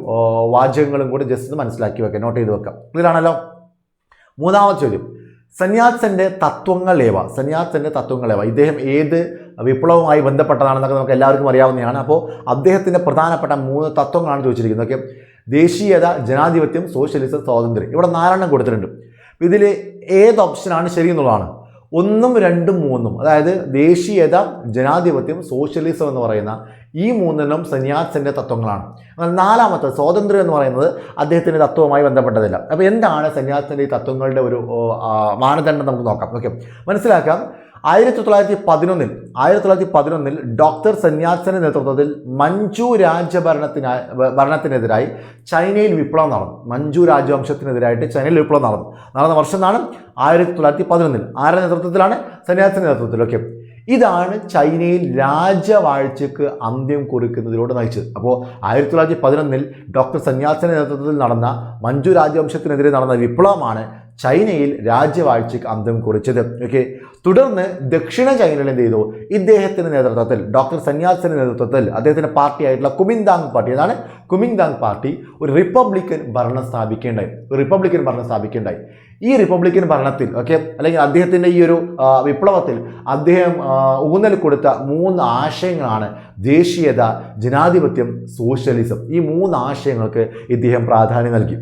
Speaker 1: വാചകങ്ങളും കൂടി ജസ്റ്റ് മനസ്സിലാക്കി വെക്കാം. നോട്ട് ചെയ്ത് വെക്കാം. ഇതിലാണല്ലോ മൂന്നാമത്തെ ചോദ്യം. സന്യാസന്റെ തത്വങ്ങളേവ സന്യാസന്റെ തത്വങ്ങൾ ഇദ്ദേഹം ഏത് വിപ്ലവവുമായി ബന്ധപ്പെട്ടതാണെന്നൊക്കെ നമുക്ക് എല്ലാവർക്കും അറിയാവുന്നതാണ്. അപ്പോൾ അദ്ദേഹത്തിന്റെ പ്രധാനപ്പെട്ട മൂന്ന് തത്വങ്ങളാണ് ചോദിച്ചിരിക്കുന്നത്. ഓക്കെ? ദേശീയത ജനാധിപത്യം സോഷ്യലിസം സ്വാതന്ത്ര്യം. ഇവിടെ നാലെണ്ണം കൊടുത്തിട്ടുണ്ട്. ഇതിൽ ഏത് ഓപ്ഷനാണ് ശരി എന്നുള്ളതാണ്. ഒന്നും രണ്ടും മൂന്നും. അതായത് ദേശീയത ജനാധിപത്യം സോഷ്യലിസം എന്ന് പറയുന്ന ഈ മൂന്നെണ്ണം സന്യാസിന്റെ തത്വങ്ങളാണ്. എന്നാൽ നാലാമത്തെ സ്വാതന്ത്ര്യം എന്ന് പറയുന്നത് അദ്ദേഹത്തിന്റെ തത്വവുമായി ബന്ധപ്പെട്ടതില്ല. അപ്പോൾ എന്താണ് സന്യാസിന്റെ ഈ തത്വങ്ങളുടെ ഒരു മാനദണ്ഡം നമുക്ക് നോക്കാം. ഓക്കെ. മനസ്സിലാക്കാം. ആയിരത്തി തൊള്ളായിരത്തി പതിനൊന്നിൽ ആയിരത്തി തൊള്ളായിരത്തി പതിനൊന്നിൽ ഡോക്ടർ സന്യാസിന്റെ നേതൃത്വത്തിൽ മഞ്ജു രാജഭരണത്തിനായി ഭരണത്തിനെതിരായി ചൈനയിൽ വിപ്ലവം നടന്നു. മഞ്ജു രാജവംശത്തിനെതിരായിട്ട് ചൈനയിൽ വിപ്ലവം നടന്നു. നടന്ന വർഷം എന്നാണ് ആയിരത്തി തൊള്ളായിരത്തി പതിനൊന്നിൽ ആരുടെ നേതൃത്വത്തിലാണ്? സന്യാസിന്റെ നേതൃത്വത്തിൽ. ഓക്കെ. ഇതാണ് ചൈനയിൽ രാജവാഴ്ചക്ക് അന്ത്യം കുറിക്കുന്നതിലൂടെ നയിച്ചത്. അപ്പോൾ ആയിരത്തി തൊള്ളായിരത്തി പതിനൊന്നിൽ ഡോക്ടർ സന്യാസിന്റെ നേതൃത്വത്തിൽ നടന്ന മഞ്ജു രാജവംശത്തിനെതിരെ നടന്ന വിപ്ലവമാണ് ചൈനയിൽ രാജ്യവാഴ്ചയ്ക്ക് അന്തം കുറിച്ചത്. ഓക്കെ തുടർന്ന് ദക്ഷിണ ചൈനയിൽ എന്ത് ചെയ്തു? ഇദ്ദേഹത്തിന്റെ നേതൃത്വത്തിൽ ഡോക്ടർ സന്യാസിന്റെ നേതൃത്വത്തിൽ അദ്ദേഹത്തിന്റെ പാർട്ടിയായിട്ടുള്ള കുമിന്താങ് പാർട്ടി അതാണ് കുമിന്താങ് പാർട്ടി ഒരു റിപ്പബ്ലിക്കൻ ഭരണം സ്ഥാപിക്കേണ്ടായി ഒരു റിപ്പബ്ലിക്കൻ ഭരണം സ്ഥാപിക്കേണ്ടായി ഈ റിപ്പബ്ലിക്കൻ ഭരണത്തിൽ ഓക്കെ അല്ലെങ്കിൽ അദ്ദേഹത്തിന്റെ ഈ ഒരു വിപ്ലവത്തിൽ അദ്ദേഹം ഊന്നൽ കൊടുത്ത മൂന്ന് ആശയങ്ങളാണ് ദേശീയത ജനാധിപത്യം സോഷ്യലിസം. ഈ മൂന്ന് ആശയങ്ങൾക്ക് ഇദ്ദേഹം പ്രാധാന്യം നൽകി.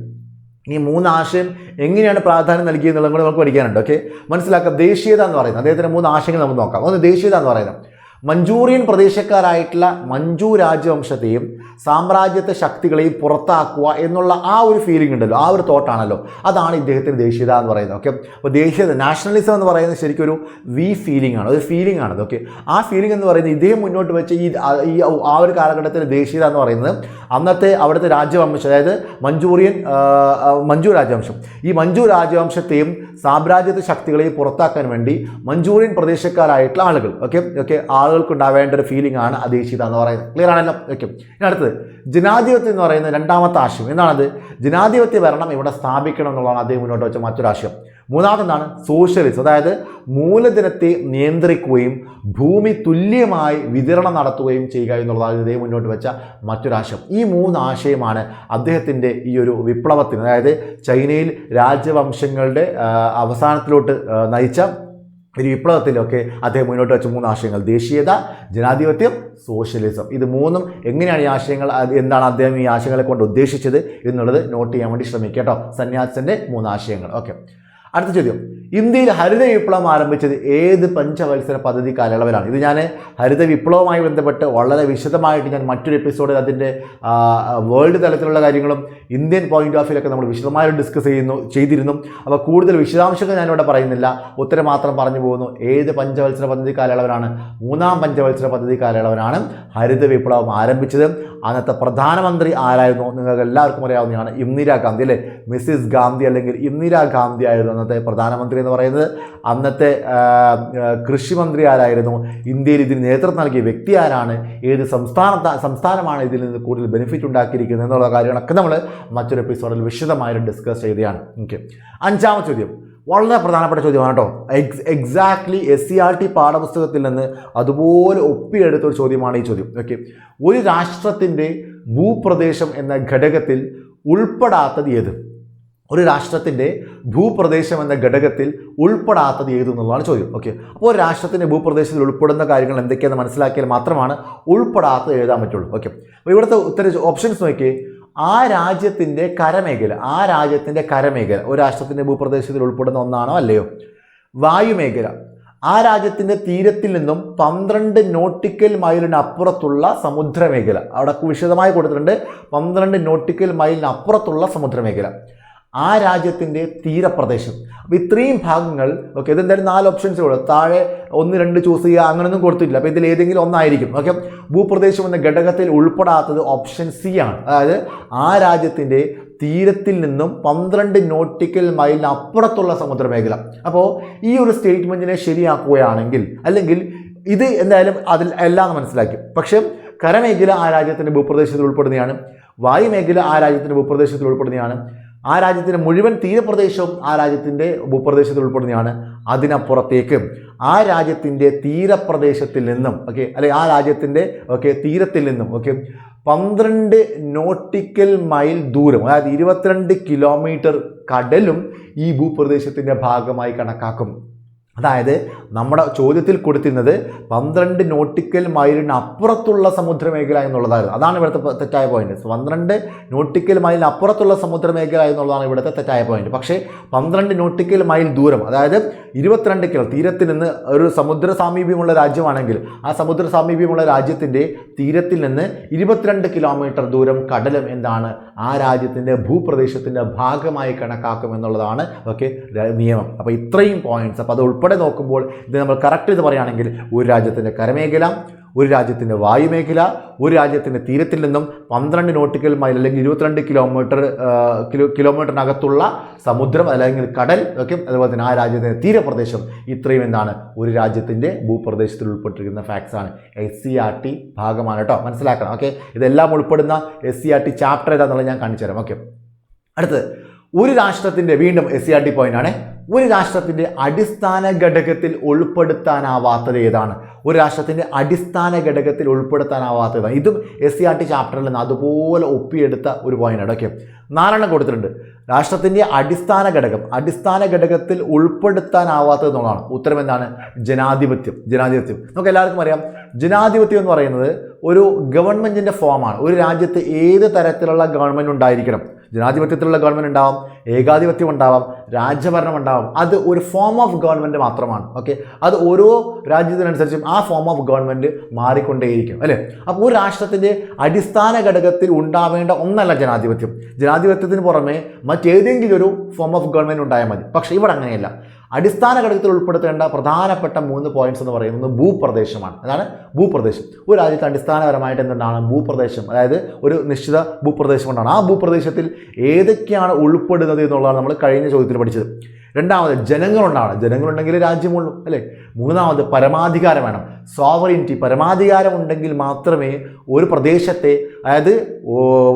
Speaker 1: ഈ മൂന്ന് ആശയം എങ്ങനെയാണ് പ്രാധാന്യം നൽകിയെന്നുള്ളത് കൂടെ നമുക്ക് പഠിക്കാനുണ്ട് ഓക്കെ മനസ്സിലാക്കാം. ദേശീയത എന്ന് പറയുന്നത് അദ്ദേഹത്തിന്റെ മൂന്ന് ആശയങ്ങൾ നമുക്ക് നോക്കാം. ഒന്ന് ദേശീയത എന്ന് പറയുന്നത്. മഞ്ചൂറിയൻ പ്രദേശക്കാരായിട്ടുള്ള മഞ്ചു രാജവംശത്തെയും സാമ്രാജ്യത്തെ ശക്തികളെയും പുറത്താക്കുക എന്നുള്ള ആ ഒരു ഫീലിംഗ് ഉണ്ടല്ലോ. ആ ഒരു തോട്ടാണല്ലോ അതാണ് ഇദ്ദേഹത്തിന്റെ ദേശീയത എന്ന് പറയുന്നത്. ഓക്കെ അപ്പോൾ ദേശീയത നാഷണലിസം എന്ന് പറയുന്നത് ശരിക്കും ഒരു വി ഫീലിംഗ് ആണ്. ഒരു ഫീലിംഗ് ആണത്. ഓക്കെ ആ ഫീലിംഗ് എന്ന് പറയുന്നത് ഇദ്ദേഹം മുന്നോട്ട് വെച്ച ഈ ആ- ഒരു കാലഘട്ടത്തിൽ ദേശീയത എന്ന് പറയുന്നത് അന്നത്തെ അവിടുത്തെ രാജവംശം അതായത് മഞ്ചൂറിയൻ ആ, രാജവംശം. ഈ മഞ്ചു രാജവംശത്തെയും സാമ്രാജ്യത്തെ ശക്തികളെ പുറത്താക്കാൻ വേണ്ടി മഞ്ചൂറിയൻ പ്രദേശക്കാരായിട്ടുള്ള ആളുകൾ. ഓക്കെ ഓക്കെ ആളുകൾക്ക് ഉണ്ടാവേണ്ട ഒരു ഫീലിംഗ് ആണ് അധീക്ഷിത എന്ന് പറയുന്നത്. ക്ലിയർ ആണല്ലോ? ഓക്കെ ഇനി അടുത്തത്. ജനാധിപത്യം എന്ന് പറയുന്നത് രണ്ടാമത്തെ ആശയം. എന്താണത്? ജനാധിപത്യ ഭരണം ഇവിടെ സ്ഥാപിക്കണം എന്നുള്ളതാണ് അദ്ദേഹം മുന്നോട്ട് വെച്ച മറ്റൊരു ആശയം മൂന്നാമതെന്താണ്? സോഷ്യലിസം അതായത് മൂലധനത്തെ നിയന്ത്രിക്കുകയും ഭൂമി തുല്യമായി വിതരണം നടത്തുകയും ചെയ്യുക എന്നുള്ളതാണ് ഇദ്ദേഹം മുന്നോട്ട് വെച്ച മറ്റൊരാശയം ഈ മൂന്ന് ആശയമാണ് അദ്ദേഹത്തിന്റെ ഈ ഒരു വിപ്ലവത്തിന് അതായത് ചൈനയിൽ രാജവംശങ്ങളുടെ അവസാനത്തിലോട്ട് നയിച്ച ഒരു വിപ്ലവത്തിലൊക്കെ അദ്ദേഹം മുന്നോട്ട് വെച്ച മൂന്ന് ആശയങ്ങൾ. ദേശീയത ജനാധിപത്യം സോഷ്യലിസം ഇത് മൂന്നും എങ്ങനെയാണ് ഈ ആശയങ്ങൾ എന്താണ് അദ്ദേഹം ഈ ആശയങ്ങളെ കൊണ്ട് ഉദ്ദേശിച്ചത് എന്നുള്ളത് നോട്ട് ചെയ്യാൻ വേണ്ടി ശ്രമിക്കുക കേട്ടോ. സന്യാസിന്റെ മൂന്ന് ആശയങ്ങൾ. ഓക്കെ അടുത്ത ചോദ്യം. ഇന്ത്യയിൽ ഹരിത വിപ്ലവം ആരംഭിച്ചത് ഏത് പഞ്ചവത്സര പദ്ധതി കാലയളവിലാണ്? ഇത് ഞാൻ ഹരിത വിപ്ലവവുമായി ബന്ധപ്പെട്ട് വളരെ വിശദമായിട്ട് ഞാൻ മറ്റൊരു എപ്പിസോഡിൽ അതിന്റെ വേൾഡ് തലത്തിലുള്ള കാര്യങ്ങളും ഇന്ത്യൻ പോയിന്റ് ഓഫ് വ്യൂലൊക്കെ നമ്മൾ വിശദമായിട്ട് ഡിസ്കസ് ചെയ്യുന്നു ചെയ്തിരുന്നു. അപ്പോൾ കൂടുതൽ വിശദാംശങ്ങൾ ഞാനിവിടെ പറയുന്നില്ല. ഉത്തരം മാത്രം പറഞ്ഞു പോകുന്നു. ഏത് പഞ്ചവത്സര പദ്ധതി കാലയളവിലാണ്? മൂന്നാം പഞ്ചവത്സര പദ്ധതി കാലയളവിലാണ് ഹരിത വിപ്ലവം ആരംഭിച്ചത്. അന്നത്തെ പ്രധാനമന്ത്രി ആരായിരുന്നു? നിങ്ങൾക്ക് എല്ലാവർക്കും അറിയാവുന്നതാണ് ഇന്ദിരാഗാന്ധി അല്ലേ? മിസ്സിസ് ഗാന്ധി അല്ലെങ്കിൽ ഇന്ദിരാഗാന്ധി ആയിരുന്നു അന്നത്തെ പ്രധാനമന്ത്രി എന്ന് പറയുന്നത്. അന്നത്തെ കൃഷിമന്ത്രി ആരായിരുന്നു? ഇന്ത്യയിൽ ഇതിന് നേതൃത്വം നൽകിയ വ്യക്തി ആരാണ്? ഏത് സംസ്ഥാന സംസ്ഥാനമാണ് ഇതിൽ നിന്ന് കൂടുതൽ ബെനിഫിറ്റ് ഉണ്ടാക്കിയിരിക്കുന്നത് എന്നുള്ള കാര്യങ്ങളൊക്കെ നമ്മൾ മറ്റൊരു എപ്പിസോഡിൽ വിശദമായിട്ട് ഡിസ്കസ് ചെയ്തതാണ് ഓക്കെ അഞ്ചാമത്തെ ചോദ്യം. വളരെ പ്രധാനപ്പെട്ട ചോദ്യമാണ് കേട്ടോ. Ex exactly S C R T പാഠപുസ്തകത്തിൽ നിന്ന് അതുപോലെ ഒപ്പിയെടുത്ത ഒരു ചോദ്യമാണ് ഈ ചോദ്യം. ഓക്കെ ഒരു രാഷ്ട്രത്തിന്റെ ഭൂപ്രദേശം എന്ന ഘടകത്തിൽ ഉൾപ്പെടാത്തത് ഏത്? ഒരു രാഷ്ട്രത്തിന്റെ ഭൂപ്രദേശം എന്ന ഘടകത്തിൽ ഉൾപ്പെടാത്തത് ഏത് എന്നുള്ളതാണ് ചോദ്യം. ഓക്കെ അപ്പോൾ ഒരു രാഷ്ട്രത്തിന്റെ ഭൂപ്രദേശത്തിൽ ഉൾപ്പെടുന്ന കാര്യങ്ങൾ എന്തൊക്കെയാണെന്ന് മനസ്സിലാക്കിയാൽ മാത്രമാണ് ഉൾപ്പെടാത്തത് എഴുതാൻ പറ്റുള്ളൂ. ഓക്കെ അപ്പോൾ ഇവിടുത്തെ ഉത്തര ഓപ്ഷൻസ് നോക്കിയേ. ആ രാജ്യത്തിന്റെ കരമേഖല ആ രാജ്യത്തിന്റെ കരമേഖല ഒരു രാഷ്ട്രത്തിന്റെ ഭൂപ്രദേശത്തിൽ ഉൾപ്പെടുന്ന ഒന്നാണോ അല്ലയോ? വായുമേഖല. ആ രാജ്യത്തിന്റെ തീരത്തിൽ നിന്നും പന്ത്രണ്ട് നോട്ടിക്കൽ മൈലിന് അപ്പുറത്തുള്ള സമുദ്രമേഖല. അവിടെ വിശദമായി കൊടുത്തിട്ടുണ്ട് പന്ത്രണ്ട് നോട്ടിക്കൽ മൈലിന് അപ്പുറത്തുള്ള സമുദ്രമേഖല. ആ രാജ്യത്തിന്റെ തീരപ്രദേശം. അപ്പോൾ ഇത്രയും ഭാഗങ്ങൾ ഓക്കെ ഇതെന്തായാലും നാല് ഓപ്ഷൻസ് ഉള്ളു. താഴെ ഒന്ന് രണ്ട് ചൂസ് ചെയ്യുക അങ്ങനെയൊന്നും കൊടുത്തിട്ടില്ല. അപ്പോൾ ഇതിൽ ഏതെങ്കിലും ഒന്നായിരിക്കും. ഓക്കെ ഭൂപ്രദേശം എന്ന ഘടകത്തിൽ ഉൾപ്പെടാത്തത് ഓപ്ഷൻ സി ആണ്. അതായത് ആ രാജ്യത്തിന്റെ തീരത്തിൽ നിന്നും പന്ത്രണ്ട് നോട്ടിക്കൽ മൈലിന് അപ്പുറത്തുള്ള സമുദ്രമേഖല. അപ്പോൾ ഈ ഒരു സ്റ്റേറ്റ്മെന്റിനെ ശരിയാക്കുകയാണെങ്കിൽ അല്ലെങ്കിൽ ഇത് എന്തായാലും അതിൽ എല്ലാം മനസ്സിലാക്കി. പക്ഷേ കരമേഖല ആ രാജ്യത്തിന്റെ ഭൂപ്രദേശത്തിൽ ഉൾപ്പെടുന്നതാണ് വായുമേഖല ആ രാജ്യത്തിന്റെ ഭൂപ്രദേശത്തിൽ ഉൾപ്പെടുന്നതാണ് ആ രാജ്യത്തിന്റെ മുഴുവൻ തീരപ്രദേശവും ആ രാജ്യത്തിന്റെ ഭൂപ്രദേശത്തിൽ ഉൾപ്പെടുന്നതാണ്. അതിനപ്പുറത്തേക്ക് ആ രാജ്യത്തിന്റെ തീരപ്രദേശത്തിൽ നിന്നും ഓക്കെ അല്ലെങ്കിൽ ആ രാജ്യത്തിന്റെ ഓക്കെ തീരത്തിൽ നിന്നും ഓക്കെ പന്ത്രണ്ട് നോട്ടിക്കൽ മൈൽ ദൂരം അതായത് ഇരുപത്തിരണ്ട് കിലോമീറ്റർ കടലും ഈ ഭൂപ്രദേശത്തിന്റെ ഭാഗമായി കണക്കാക്കും. അതായത് നമ്മുടെ ചോദ്യത്തിൽ കൊടുത്തിരുന്നത് പന്ത്രണ്ട് നോട്ടിക്കൽ മൈലിന് അപ്പുറത്തുള്ള സമുദ്രമേഖല എന്നുള്ളതായിരുന്നു. അതാണ് ഇവിടുത്തെ തെറ്റായ പോയിന്റ് പന്ത്രണ്ട് നോട്ടിക്കൽ മൈലിന് അപ്പുറത്തുള്ള സമുദ്രമേഖല എന്നുള്ളതാണ് ഇവിടുത്തെ തെറ്റായ പോയിന്റ് പക്ഷേ പന്ത്രണ്ട് നോട്ടിക്കൽ മൈൽ ദൂരം അതായത് ഇരുപത്തിരണ്ട് കിലോ തീരത്തിൽ നിന്ന് ഒരു സമുദ്ര സാമീപ്യമുള്ള രാജ്യമാണെങ്കിൽ ആ സമുദ്ര സാമീപ്യമുള്ള രാജ്യത്തിന്റെ തീരത്തിൽ നിന്ന് ഇരുപത്തിരണ്ട് കിലോമീറ്റർ ദൂരം കടലം എന്താണ് ആ രാജ്യത്തിന്റെ ഭൂപ്രദേശത്തിന്റെ ഭാഗമായി കണക്കാക്കും എന്നുള്ളതാണ് ഓക്കെ നിയമം. അപ്പോൾ ഇത്രയും പോയിന്റ്സ് അപ്പോൾ അത് ഉൾപ്പെടെ നോക്കുമ്പോൾ ഇത് നമ്മൾ കറക്റ്റ് ഇത് പറയുകയാണെങ്കിൽ ഒരു രാജ്യത്തിന്റെ കരമേഖല ഒരു രാജ്യത്തിന്റെ വായുമേഖല ഒരു രാജ്യത്തിന്റെ തീരത്തിൽ നിന്നും പന്ത്രണ്ട് നോട്ടിക്കൽ മൈൽ അല്ലെങ്കിൽ ഇരുപത്തിരണ്ട് കിലോമീറ്റർ കിലോ കിലോമീറ്ററിനകത്തുള്ള സമുദ്രം അല്ലെങ്കിൽ കടൽ ഒക്കെ അതുപോലെ തന്നെ ആ രാജ്യത്തിന്റെ തീരപ്രദേശം ഇത്രയും എന്താണ്? ഒരു രാജ്യത്തിന്റെ ഭൂപ്രദേശത്തിൽ ഉൾപ്പെട്ടിരിക്കുന്ന ഫാക്ട്സ് ആണ്. എസ് സി ആർ ടി ഭാഗമാണ് കേട്ടോ. മനസ്സിലാക്കണം ഓക്കെ ഇതെല്ലാം ഉൾപ്പെടുന്ന S C R T chapter ഏതാണെന്നുള്ളത് ഞാൻ കാണിച്ചു തരാം ഓക്കെ അടുത്തത് ഒരു രാഷ്ട്രത്തിന്റെ വീണ്ടും എസ് സി ആർ ടി പോയിന്റാണ് ഒരു രാഷ്ട്രത്തിന്റെ അടിസ്ഥാന ഘടകത്തിൽ ഉൾപ്പെടുത്താനാവാത്തത് ഏതാണ്? ഒരു രാഷ്ട്രത്തിന്റെ അടിസ്ഥാന ഘടകത്തിൽ ഉൾപ്പെടുത്താനാവാത്തത് ഏതാണ്? ഇതും എസ് സി ആർ ടി ചാപ്റ്ററിൽ നിന്ന് അതുപോലെ ഒപ്പിയെടുത്ത ഒരു പോയിന്റാണ് ഓക്കെ നാലെണ്ണം കൊടുത്തിട്ടുണ്ട്. രാഷ്ട്രത്തിന്റെ അടിസ്ഥാന ഘടകം അടിസ്ഥാന ഘടകത്തിൽ ഉൾപ്പെടുത്താനാവാത്തത് എന്നുള്ളതാണ്. ഉത്തരം എന്താണ്? ജനാധിപത്യം ജനാധിപത്യം. നമുക്ക് എല്ലാവർക്കും അറിയാം ജനാധിപത്യം എന്ന് പറയുന്നത് ഒരു ഗവൺമെന്റിന്റെ ഫോമാണ്. ഒരു രാജ്യത്ത് ഏത് തരത്തിലുള്ള ഗവൺമെന്റ് ഉണ്ടായിരിക്കണം? ജനാധിപത്യത്തിലുള്ള ഗവൺമെന്റ് ഉണ്ടാവും ഏകാധിപത്യം ഉണ്ടാവാം രാജ്യഭരണം ഉണ്ടാവും. അത് ഒരു ഫോം ഓഫ് ഗവൺമെന്റ് മാത്രമാണ്. ഓക്കെ അത് ഓരോ രാജ്യത്തിനനുസരിച്ചും ആ ഫോം ഓഫ് ഗവൺമെന്റ് മാറിക്കൊണ്ടേയിരിക്കും. അല്ലേ? അപ്പോൾ ഒരു രാഷ്ട്രത്തിന്റെ അടിസ്ഥാന ഘടകത്തിൽ ഉണ്ടാവേണ്ട ഒന്നല്ല ജനാധിപത്യം. ജനാധിപത്യത്തിന് പുറമെ മറ്റേതെങ്കിലും ഒരു ഫോം ഓഫ് ഗവൺമെന്റ് ഉണ്ടായാൽ മതി. പക്ഷേ ഇവിടെ അങ്ങനെയല്ല. അടിസ്ഥാന ഘടകത്തിൽ ഉൾപ്പെടുത്തേണ്ട പ്രധാനപ്പെട്ട മൂന്ന് പോയിന്റ്സ് എന്ന് പറയുന്നത് ഭൂപ്രദേശമാണ്. അതാണ് ഭൂപ്രദേശം. ഒരു രാജ്യത്ത് അടിസ്ഥാനപരമായിട്ട് എന്താണ് ഭൂപ്രദേശം? അതായത് ഒരു നിശ്ചിത ഭൂപ്രദേശം കൊണ്ടാണ്. ആ ഭൂപ്രദേശത്തിൽ ഏതൊക്കെയാണ് ഉൾപ്പെടുന്നത് എന്നുള്ളതാണ് നമ്മൾ കഴിഞ്ഞ ചോദ്യത്തിൽ പഠിച്ചത്. രണ്ടാമത് ജനങ്ങളുണ്ടാവണം ജനങ്ങളുണ്ടെങ്കിൽ രാജ്യമുള്ളൂ അല്ലേ? മൂന്നാമത് പരമാധികാരം വേണം. സോവറിന്റി പരമാധികാരം ഉണ്ടെങ്കിൽ മാത്രമേ ഒരു പ്രദേശത്തെ അതായത്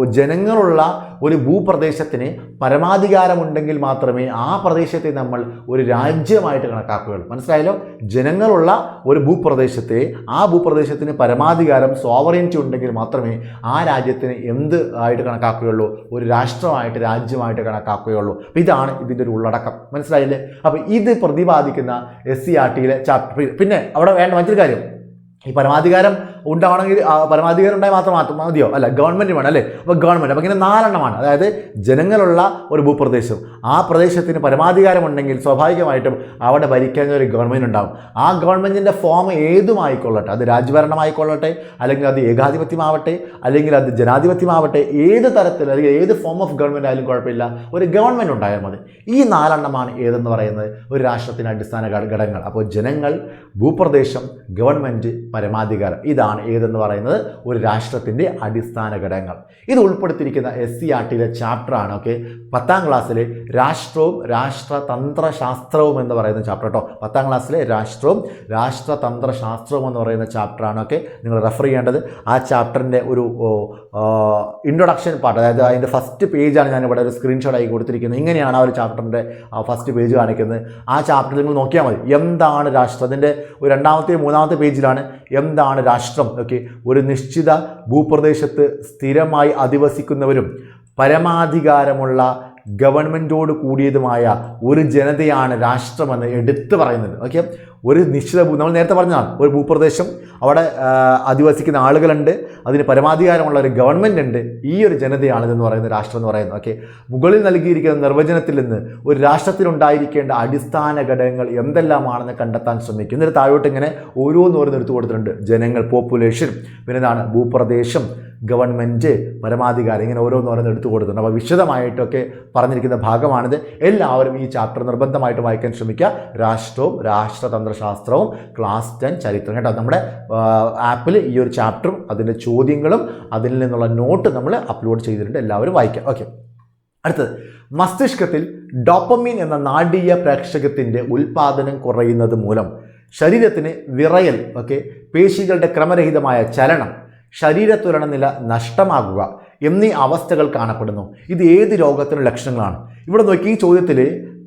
Speaker 1: ജനങ്ങളുള്ള ഒരു ഭൂപ്രദേശത്തിന് പരമാധികാരമുണ്ടെങ്കിൽ മാത്രമേ ആ പ്രദേശത്തെ നമ്മൾ ഒരു രാജ്യമായിട്ട് കണക്കാക്കുകയുള്ളൂ. മനസ്സിലായല്ലോ? ജനങ്ങളുള്ള ഒരു ഭൂപ്രദേശത്തെ ആ ഭൂപ്രദേശത്തിന് പരമാധികാരം സോവറിന്റി ഉണ്ടെങ്കിൽ മാത്രമേ ആ രാജ്യത്തിന് എന്ത് ആയിട്ട് കണക്കാക്കുകയുള്ളൂ? ഒരു രാഷ്ട്രമായിട്ട് രാജ്യമായിട്ട് കണക്കാക്കുകയുള്ളൂ. അപ്പോൾ ഇതാണ് ഇതിന്റെ ഒരു ഉള്ളടക്കം. മനസ്സിലായില്ലേ? അപ്പോൾ ഇത് പ്രതിപാദിക്കുന്ന എസ് സി ആർ ടിയിലെ ചാപ്റ്റർ പിന്നെ അവിടെ വേണ്ട മറ്റൊരു കാര്യം. ഈ പരമാധികാരം ഉണ്ടാവണമെങ്കിൽ പരമാധികാരം ഉണ്ടായി മാത്രം മതിയോ? അല്ല ഗവൺമെന്റ് വേണം അല്ലേ? അപ്പോൾ ഗവൺമെന്റ് അപ്പോൾ ഇങ്ങനെ നാലെണ്ണമാണ്. അതായത് ജനങ്ങളുള്ള ഒരു ഭൂപ്രദേശം. ആ പ്രദേശത്തിന് പരമാധികാരം ഉണ്ടെങ്കിൽ സ്വാഭാവികമായിട്ടും അവിടെ ഭരിക്കാൻ ഒരു ഗവൺമെന്റ് ഉണ്ടാവും. ആ ഗവൺമെന്റിന്റെ ഫോം ഏതുമായിക്കൊള്ളട്ടെ? അത് രാജ്യഭരണമായിക്കൊള്ളട്ടെ? അല്ലെങ്കിൽ അത് ഏകാധിപത്യമാവട്ടെ? അല്ലെങ്കിൽ അത് ജനാധിപത്യമാവട്ടെ? ഏത് തരത്തിൽ അല്ലെങ്കിൽ ഏത് ഫോം ഓഫ് ഗവൺമെന്റ് ആയാലും കുഴപ്പമില്ല. ഒരു ഗവൺമെന്റ് ഉണ്ടായാൽ മതി. ഈ നാലെണ്ണമാണ് ഏതെന്ന് പറയുന്നത്? ഒരു രാഷ്ട്രത്തിന്റെ അടിസ്ഥാന ഘടകങ്ങൾ. അപ്പോൾ ജനങ്ങൾ ഭൂപ്രദേശം ഗവൺമെന്റ് പരമാധികാരം. ഇതാണ് ഭാഗമാണ് ഏതെന്ന് പറയുന്നത്? ഒരു രാഷ്ട്രത്തിന്റെ അടിസ്ഥാന ഘടകങ്ങൾ. ഇത് ഉൾപ്പെടുത്തിയിരിക്കുന്ന എസ് സി ആർ ടിയിലെ ചാപ്റ്ററാണ് ഓക്കെ പത്താം ക്ലാസ്സിലെ രാഷ്ട്രവും രാഷ്ട്രതന്ത്രശാസ്ത്രവും എന്ന് പറയുന്ന ചാപ്റ്റർ കേട്ടോ പത്താം ക്ലാസ്സിലെ രാഷ്ട്രവും രാഷ്ട്രതന്ത്രശാസ്ത്രവും എന്ന് പറയുന്ന ചാപ്റ്ററാണ് ഓക്കെ നിങ്ങൾ റെഫർ ചെയ്യേണ്ടത്. ആ ചാപ്റ്ററിന്റെ ഒരു ഇൻട്രൊഡക്ഷൻ പാർട്ട് അതായത് അതിന്റെ ഫസ്റ്റ് പേജാണ് ഞാനിവിടെ ഒരു സ്ക്രീൻഷോട്ട് ആയി കൊടുത്തിരിക്കുന്നത്. ഇങ്ങനെയാണ് ആ ഒരു ചാപ്റ്ററിന്റെ ഫസ്റ്റ് പേജ് കാണിക്കുന്നത്. ആ ചാപ്റ്റർ നിങ്ങൾ നോക്കിയാൽ മതി. എന്താണ് രാഷ്ട്രത്തിന്റെ രണ്ടാമത്തെ മൂന്നാമത്തെ പേജിലാണ് എന്താണ് രാഷ്ട്രം? ഓക്കെ ഒരു നിശ്ചിത ഭൂപ്രദേശത്ത് സ്ഥിരമായി അധിവസിക്കുന്നവരും പരമാധികാരമുള്ള ഗവൺമെന്റോട് കൂടിയതുമായ ഒരു ജനതയാണ് രാഷ്ട്രമെന്ന് എടുത്തു പറയുന്നത് ഓക്കെ ഒരു നിശ്ചിത നമ്മൾ നേരത്തെ പറഞ്ഞാൽ ഒരു ഭൂപ്രദേശം അവിടെ അധിവസിക്കുന്ന ആളുകളുണ്ട് അതിന് പരമാധികാരമുള്ള ഒരു ഗവൺമെന്റ് ഉണ്ട് ഈ ഒരു ജനതയാണ് ഇതെന്ന് പറയുന്ന രാഷ്ട്രം എന്ന് പറയുന്നത്. ഓക്കെ? മുകളിൽ നൽകിയിരിക്കുന്ന നിർവചനത്തിൽ നിന്ന് ഒരു രാഷ്ട്രത്തിനുണ്ടായിരിക്കേണ്ട അടിസ്ഥാന ഘടകങ്ങൾ എന്തെല്ലാമാണെന്ന് കണ്ടെത്താൻ ശ്രമിക്കും. എന്നിട്ട് താഴോട്ട് ഇങ്ങനെ ഓരോന്ന് ഓരോന്ന് എടുത്തു കൊടുത്തിട്ടുണ്ട്. ജനങ്ങൾ പോപ്പുലേഷൻ പിന്നെ എന്താണ്? ഭൂപ്രദേശം ഗവൺമെന്റ് പരമാധികാരം ഇങ്ങനെ ഓരോന്ന് ഓരോന്ന് എടുത്തു കൊടുത്തിട്ടുണ്ട്. അപ്പോൾ വിശദമായിട്ടൊക്കെ പറഞ്ഞിരിക്കുന്ന ഭാഗമാണിത്. എല്ലാവരും ഈ ചാപ്റ്റർ നിർബന്ധമായിട്ട് വായിക്കാൻ ശ്രമിക്കുക. രാഷ്ട്രവും രാഷ്ട്രതന്ത്രശാസ്ത്രവും ക്ലാസ് ടെൻ ചരിത്രം കേട്ടോ. നമ്മുടെ ആപ്പിൽ ഈ ഒരു ചാപ്റ്ററും അതിന്റെ ചോദ്യങ്ങളും അതിൽ നിന്നുള്ള നോട്ട് നമ്മൾ അപ്ലോഡ് ചെയ്തിട്ടുണ്ട്. എല്ലാവരും വായിക്കാം. ഓക്കെ അടുത്തത്. മസ്തിഷ്കത്തിൽ ഡോപ്പമീൻ എന്ന നാടീയ പ്രേക്ഷകത്തിന്റെ ഉൽപാദനം കുറയുന്നത് മൂലം ശരീരത്തിന് വിറയൽ ഓക്കെ പേശികളുടെ ക്രമരഹിതമായ ചലനം ശരീരത്തുലന നില നഷ്ടമാകുക എന്നീ അവസ്ഥകൾ കാണപ്പെടുന്നു. ഇത് ഏത് രോഗത്തിനുള്ള ലക്ഷണങ്ങളാണ്. ഇവിടെ നോക്കി ഈ ചോദ്യത്തിൽ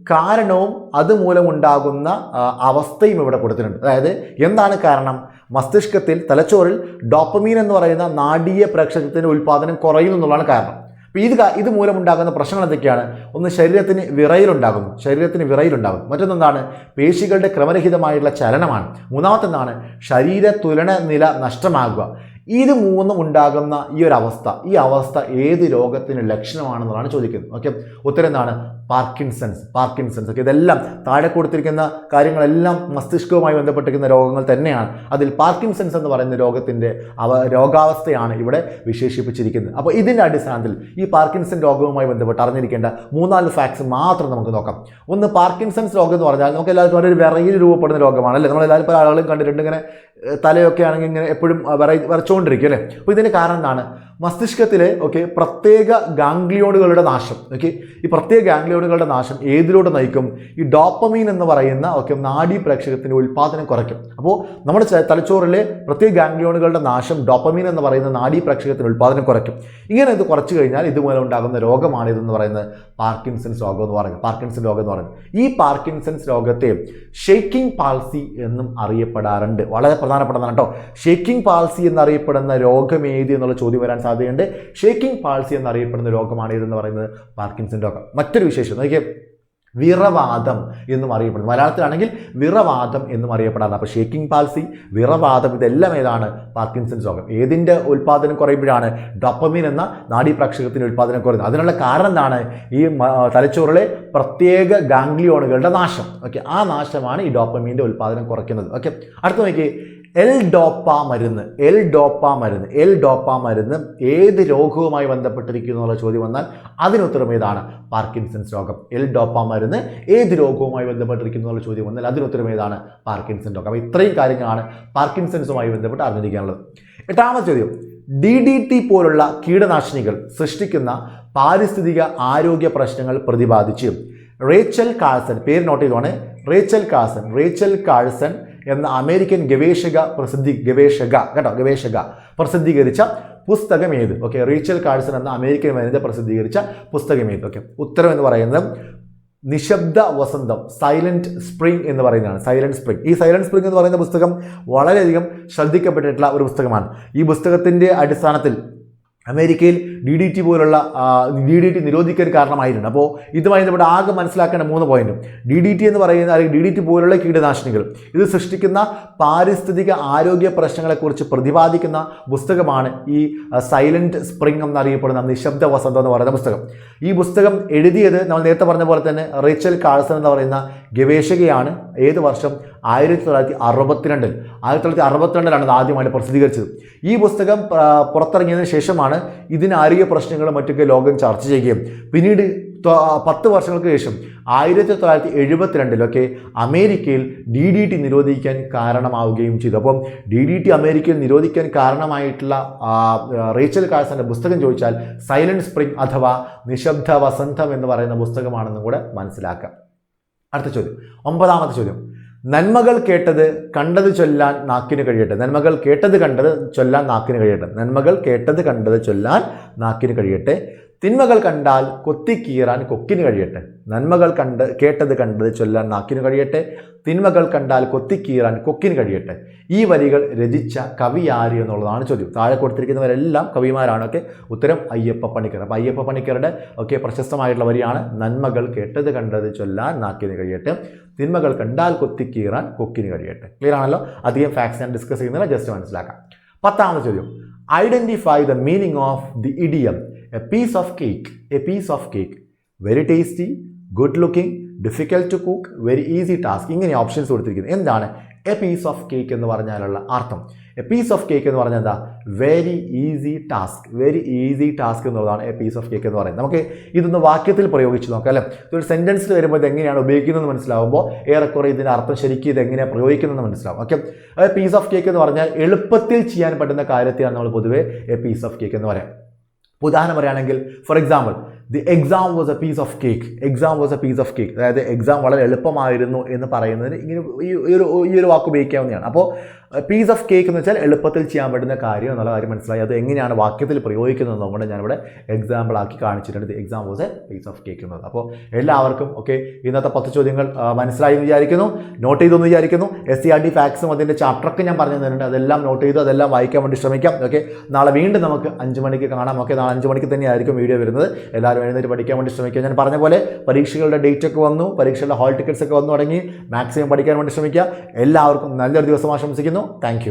Speaker 1: കാരണവും അതുമൂലമുണ്ടാകുന്ന അവസ്ഥയും ഇവിടെ കൊടുത്തിട്ടുണ്ട്. അതായത് എന്താണ് കാരണം? മസ്തിഷ്കത്തിൽ തലച്ചോറിൽ ഡോപ്പമീൻ എന്ന് പറയുന്ന നാടീയ പ്രേക്ഷകത്തിന്റെ ഉൽപ്പാദനം കുറയുന്നു എന്നുള്ളതാണ് കാരണം. അപ്പോൾ ഇത് ഇത് മൂലമുണ്ടാകുന്ന പ്രശ്നങ്ങൾ എന്തൊക്കെയാണ്? ഒന്ന് ശരീരത്തിന് വിറയിലുണ്ടാകുന്നു. ശരീരത്തിന് വിറയിലുണ്ടാകുന്നു. മറ്റൊന്നെന്താണ്? പേശികളുടെ ക്രമരഹിതമായിട്ടുള്ള ചലനമാണ്. മൂന്നാമത്തെന്താണ്? ശരീര തുലന നില നഷ്ടമാകുക. ഇത് മൂന്നും ഉണ്ടാകുന്ന ഈ ഒരു അവസ്ഥ ഈ അവസ്ഥ ഏത് രോഗത്തിന് ലക്ഷണമാണെന്നുള്ളതാണ് ചോദിക്കുന്നത്. ഓക്കെ? ഉത്തരം എന്താണ്? പാർക്കിൻസൺസ് പാർക്കിൻസൺസ് ഒക്കെ. ഇതെല്ലാം താഴെ കൊടുത്തിരിക്കുന്ന കാര്യങ്ങളെല്ലാം മസ്തിഷ്കവുമായി ബന്ധപ്പെട്ടിരിക്കുന്ന രോഗങ്ങൾ തന്നെയാണ്. അതിൽ പാർക്കിൻസൺസ് എന്ന് പറയുന്ന രോഗത്തിന്റെ അവ രോഗാവസ്ഥയാണ് ഇവിടെ വിശേഷിപ്പിച്ചിരിക്കുന്നത്. അപ്പോൾ ഇതിന്റെ അടിസ്ഥാനത്തിൽ ഈ പാർക്കിൻസൺ രോഗവുമായി ബന്ധപ്പെട്ട് അറിഞ്ഞിരിക്കേണ്ട മൂന്നാൽ ഫാക്ട്സ് മാത്രം നമുക്ക് നോക്കാം. ഒന്ന് പാർക്കിൻസൺസ് രോഗം എന്ന് പറഞ്ഞാൽ നമുക്ക് എല്ലാവർക്കും ഒരു വിറയിൽ രൂപപ്പെടുന്ന രോഗമാണ് അല്ലേ? നമ്മൾ എല്ലാവരും പല ആളുകളും കണ്ടിട്ടുണ്ട് ഇങ്ങനെ തലയൊക്കെ ആണെങ്കിൽ ഇങ്ങനെ എപ്പോഴും വിറ വിറച്ചുകൊണ്ടിരിക്കും അല്ലേ? അപ്പോൾ ഇതിന് കാരണം എന്താണ്? മസ്തിഷ്കത്തിലെ ഓക്കെ പ്രത്യേക ഗാംഗ്ലിയോണുകളുടെ നാശം ഓക്കെ ഈ പ്രത്യേക ഗാംഗ്ലിയോണുകളുടെ നാശം ഏതിലൂടെ നയിക്കും? ഈ ഡോപ്പമീൻ എന്ന് പറയുന്ന ഓക്കെ നാഡി പ്രേക്ഷകത്തിന്റെ ഉൽപ്പാദനം കുറയ്ക്കും. അപ്പോൾ നമ്മുടെ തലച്ചോറിലെ പ്രത്യേക ഗാംഗ്ലിയോണുകളുടെ നാശം ഡോപ്പമീൻ എന്ന് പറയുന്ന നാഡി പ്രേക്ഷകത്തിന്റെ ഉൽപ്പാദനം കുറയ്ക്കും. ഇങ്ങനെ ഇത് കുറച്ച് കഴിഞ്ഞാൽ ഇതുമൂലം ഉണ്ടാകുന്ന രോഗമാണ് ഇതെന്ന് പറയുന്നത് പാർക്കിൻസൺസ് രോഗം എന്ന് പറയുന്നത് പാർക്കിൻസൺ രോഗം എന്ന് പറയുന്നത്. ഈ പാർക്കിൻസൺസ് രോഗത്തെ ഷേക്കിംഗ് പാൾസി എന്നും അറിയപ്പെടാറുണ്ട്. വളരെ പ്രധാനപ്പെട്ടതാണ് കേട്ടോ. ഷേക്കിംഗ് പാൾസി എന്നറിയപ്പെടുന്ന രോഗം ഏത് എന്നുള്ള ചോദ്യം വരാൻ സാധ്യതയുണ്ട്. ഷേക്കിംഗ് പാൾസി എന്നറിയപ്പെടുന്ന രോഗമാണ് ഇതെന്ന് പറയുന്നത്? പാർക്കിൻസൺ രോഗം. മറ്റൊരു വിശേഷം നോക്കിയേ. വിറവാദം എന്നും അറിയപ്പെടുന്നു. മലയാളത്തിലാണെങ്കിൽ വിറവാദം എന്നും അറിയപ്പെടാറുണ്ട്. അപ്പോൾ ഷേക്കിംഗ് പാൽസി വിറവാദം ഇതെല്ലാം ഏതാണ്? പാർക്കിൻസൺസ് രോഗം. ഏതിന്റെ ഉൽപ്പാദനം കുറയുമ്പോഴാണ്? ഡൊപ്പമീൻ എന്ന നാഡീപ്രക്ഷകത്തിന്റെ ഉൽപ്പാദനം കുറയുന്നത്. അതിനുള്ള കാരണം എന്താണ്? ഈ തലച്ചോറിലെ പ്രത്യേക ഗാംഗ്ലിയോണുകളുടെ നാശം. ഓക്കെ ആ നാശമാണ് ഈ ഡോപ്പമീന്റെ ഉൽപ്പാദനം കുറയ്ക്കുന്നത്. ഓക്കെ അടുത്ത നോക്കി എൽ ഡോപ്പ മരുന്ന് എൽ ഡോപ്പ മരുന്ന് എൽ ഡോപ്പ മരുന്ന് ഏത് രോഗവുമായി ബന്ധപ്പെട്ടിരിക്കുന്നു എന്നുള്ള ചോദ്യം വന്നാൽ അതിനുത്തരം ഏതാണ്? പാർക്കിൻസൺസ് രോഗം. എൽ ഡോപ്പ മരുന്ന് ഏത് രോഗവുമായി ബന്ധപ്പെട്ടിരിക്കുന്നു എന്നുള്ള ചോദ്യം വന്നാൽ അതിനുത്തരം ഏതാണ്? പാർക്കിൻസൺ രോഗം. അപ്പോൾ ഇത്രയും കാര്യങ്ങളാണ് പാർക്കിൻസൺസുമായി ബന്ധപ്പെട്ട് അറിഞ്ഞിരിക്കാനുള്ളത്. എട്ടാമത്തെ ചോദ്യം. ഡി ഡി ടി പോലുള്ള കീടനാശിനികൾ സൃഷ്ടിക്കുന്ന പാരിസ്ഥിതിക ആരോഗ്യ പ്രശ്നങ്ങൾ പ്രതിപാദിച്ച് റേച്ചൽ കാഴ്സൺ പേര് നോട്ട് ചെയ്തോണേ റേച്ചൽ കാഴ്സൺ റേച്ചൽ കാൾസൺ എന്ന അമേരിക്കൻ ഗവേഷക പ്രസിദ്ധി ഗവേഷക കേട്ടോ ഗവേഷക പ്രസിദ്ധീകരിച്ച പുസ്തകം ഏത്? ഓക്കെ റീച്ചൽ കാഴ്സൺ എന്ന അമേരിക്കൻ വനിത പ്രസിദ്ധീകരിച്ച പുസ്തകം ഏത്? ഓക്കെ ഉത്തരം എന്ന് പറയുന്നത് നിശബ്ദ വസന്തം സൈലന്റ് സ്പ്രിംഗ് എന്ന് പറയുന്നതാണ്. Silent spring. ഈ സൈലന്റ് സ്പ്രിംഗ് എന്ന് പറയുന്ന പുസ്തകം വളരെയധികം ശ്രദ്ധിക്കപ്പെട്ടിട്ടുള്ള ഒരു പുസ്തകമാണ്. ഈ പുസ്തകത്തിന്റെ അടിസ്ഥാനത്തിൽ അമേരിക്കയിൽ ഡി ഡി ടി പോലുള്ള ഡി ഡി ടി നിരോധിക്കാൻ കാരണമായിട്ടുണ്ട്. അപ്പോൾ ഇതുമായി നമ്മുടെ ആകെ മനസ്സിലാക്കേണ്ട മൂന്ന് പോയിന്റും. ഡി ഡി ടി എന്ന് പറയുന്ന അല്ലെങ്കിൽ ഡി ഡി ടി പോലുള്ള കീടനാശിനികൾ ഇത് സൃഷ്ടിക്കുന്ന പാരിസ്ഥിതിക ആരോഗ്യ പ്രശ്നങ്ങളെക്കുറിച്ച് പ്രതിപാദിക്കുന്ന പുസ്തകമാണ് ഈ സൈലന്റ് സ്പ്രിംഗ് എന്നറിയപ്പെടുന്ന നിശബ്ദ വസന്തം എന്ന് പറയുന്ന പുസ്തകം. ഈ പുസ്തകം എഴുതിയത് നമ്മൾ നേരത്തെ പറഞ്ഞ പോലെ തന്നെ റേച്ചൽ കാൾസൺ എന്ന് പറയുന്ന ഗവേഷകയാണ്. ഏത് വർഷം? ആയിരത്തി തൊള്ളായിരത്തി അറുപത്തിരണ്ടിൽ ആയിരത്തി തൊള്ളായിരത്തി അറുപത്തിരണ്ടിലാണ് ഇത് ആദ്യമായിട്ട് പ്രസിദ്ധീകരിച്ചത്. ഈ പുസ്തകം പുറത്തിറങ്ങിയതിന് ശേഷമാണ് ഇതിന് ആരോഗ്യ പ്രശ്നങ്ങളും മറ്റൊക്കെ ലോകം ചർച്ച ചെയ്യുകയും. പിന്നീട് പത്ത് വർഷങ്ങൾക്ക് ശേഷം ആയിരത്തി തൊള്ളായിരത്തി എഴുപത്തിരണ്ടിലൊക്കെ അമേരിക്കയിൽ ഡി ഡി ടി നിരോധിക്കാൻ കാരണമാവുകയും ചെയ്തു. അപ്പം ഡി ഡി ടി അമേരിക്കയിൽ നിരോധിക്കാൻ കാരണമായിട്ടുള്ള റേച്ചൽ കാഴ്സന്റെ പുസ്തകം ചോദിച്ചാൽ സൈലന്റ് സ്പ്രിംഗ് അഥവാ നിശബ്ദ വസന്തം എന്ന് പറയുന്ന പുസ്തകമാണെന്നും കൂടെ മനസ്സിലാക്കാം. അടുത്ത ചോദ്യം. ഒമ്പതാമത്തെ ചോദ്യം. നന്മകൾ കേട്ടത് കണ്ടത് ചൊല്ലാൻ നാക്കിന് കഴിയട്ടെ. നന്മകൾ കേട്ടത് കണ്ടത് ചൊല്ലാൻ നാക്കിന് കഴിയട്ടെ. നന്മകൾ കേട്ടത് കണ്ടത് ചൊല്ലാൻ നാക്കിന് കഴിയട്ടെ. തിന്മകൾ കണ്ടാൽ കൊത്തിക്കീറാൻ കൊക്കിന് കഴിയട്ടെ. നന്മകൾ കണ്ട് കേട്ടത് കണ്ടത് ചൊല്ലാൻ നാക്കിന് കഴിയട്ടെ. തിന്മകൾ കണ്ടാൽ കൊത്തിക്കീറാൻ കൊക്കിന് കഴിയട്ടെ. ഈ വരികൾ രചിച്ച കവി ആര് എന്നുള്ളതാണ് ചോദ്യം. താഴെ കൊടുത്തിരിക്കുന്നവരെല്ലാം കവിമാരാണ് ഓക്കെ ഉത്തരം അയ്യപ്പ പണിക്കർ. അപ്പോൾ അയ്യപ്പ പണിക്കരുടെ ഒക്കെ പ്രശസ്തമായിട്ടുള്ള വരിയാണ് നന്മകൾ കേട്ടത് കണ്ടത് ചൊല്ലാൻ നാക്കിന് കഴിയട്ടെ. തിന്മകൾ കണ്ടാൽ കൊത്തി കീറാൻ കൊക്കിന് കഴിയട്ടെ. ക്ലിയർ ആണല്ലോ? അധികം ഫാക്ട്സ് ഞാൻ ഡിസ്കസ് ചെയ്യുന്നില്ല ജസ്റ്റ് മനസ്സിലാക്കാം. പത്താമത്തെ ചോദ്യം. Identify the meaning of the idiom a piece of cake a piece of cake very tasty good looking difficult to cook very easy task ഇങ്ങനെ ഓപ്ഷൻസ് കൊടുത്തിരിക്കുന്നത് എന്താണ്? എ പീസ് ഓഫ് കേക്ക് എന്ന് പറഞ്ഞാലുള്ള അർത്ഥം. A piece of cake എന്ന് പറഞ്ഞാൽ എന്താ? Very easy task very easy task എന്നുള്ളതാണ് a piece of cake എന്ന് പറയുന്നത്. നമുക്ക് ഇതൊന്ന് വാക്യത്തിൽ പ്രയോഗിച്ച് നോക്കാം അല്ലേ? ഇതൊരു സെന്റൻസിൽ വരുമ്പോൾ ഇത് എങ്ങനെയാണ് ഉപയോഗിക്കുന്നത് മനസ്സിലാവുമ്പോൾ ഏറെക്കുറെ ഇതിന്റെ അർത്ഥം ശരിക്കും ഇത് എങ്ങനെയാണ് പ്രയോഗിക്കുന്നതെന്ന് മനസ്സിലാവും. ഓക്കെ അതായത് പീസ് ഓഫ് കേക്ക് എന്ന് പറഞ്ഞാൽ എളുപ്പത്തിൽ ചെയ്യാൻ പറ്റുന്ന കാര്യത്തെയാണ് നമ്മൾ പൊതുവേ എ പീസ് ഓഫ് കേക്ക് എന്ന് പറയാം. ഉദാഹരണം പറയുകയാണെങ്കിൽ for example the exam was a piece of cake exam was a piece of cake അതായത് എക്സാം വളരെ എളുപ്പമായിരുന്നു എന്ന് പറയുന്നതിന് ഇങ്ങനെ ഈ ഒരു ഈ ഒരു വാക്ക് ഉപയോഗിക്കാവുന്നതാണ്. അപ്പോൾ പീസ് ഓഫ് കേക്ക് എന്ന് വെച്ചാൽ എളുപ്പത്തിൽ ചെയ്യാൻ പറ്റുന്ന കാര്യം എന്നുള്ള കാര്യം മനസ്സിലായി. അത് എങ്ങനെയാണ് വാക്യത്തിൽ പ്രയോഗിക്കുന്നത് എന്നുകൊണ്ട് ഞാനിവിടെ എക്സാമ്പിൾ ആക്കി കാണിച്ചിട്ടുണ്ട്. Exam was piece of cake എന്നത് അപ്പോൾ എല്ലാവർക്കും ഓക്കെ ഇന്നത്തെ പത്ത് ചോദ്യങ്ങൾ മനസ്സിലായി എന്ന് വിചാരിക്കുന്നു. നോട്ട് ചെയ്തു എന്ന് വിചാരിക്കുന്നു. എസ് സി ആർ ഡി ഫാക്സും അതിന്റെ ചാപ്റ്ററൊക്കെ ഞാൻ പറഞ്ഞു തന്നിട്ടുണ്ട്. അതെല്ലാം നോട്ട് ചെയ്തു അതെല്ലാം വായിക്കാൻ വേണ്ടി ശ്രമിക്കാം ഓക്കെ നാളെ വീണ്ടും നമുക്ക് അഞ്ച് മണിക്ക് കാണാം ഓക്കെ നാളെ അഞ്ച് മണിക്ക് തന്നെയായിരിക്കും വീഡിയോ വരുന്നത്. എല്ലാവരും എഴുന്നേറ്റ് പഠിക്കാൻ വേണ്ടി ശ്രമിക്കുക. ഞാൻ പറഞ്ഞ പോലെ പരീക്ഷകളുടെ ഡേറ്റ് ഒക്കെ വന്നു പരീക്ഷകളുടെ ഹാൾ ടിക്കറ്റ്സ് ഒക്കെ വന്നു തുടങ്ങി. മാക്സിമം പഠിക്കാൻ വേണ്ടി ശ്രമിക്കുക. എല്ലാവർക്കും നല്ലൊരു ദിവസം ആശംസിക്കുന്നു. താങ്ക്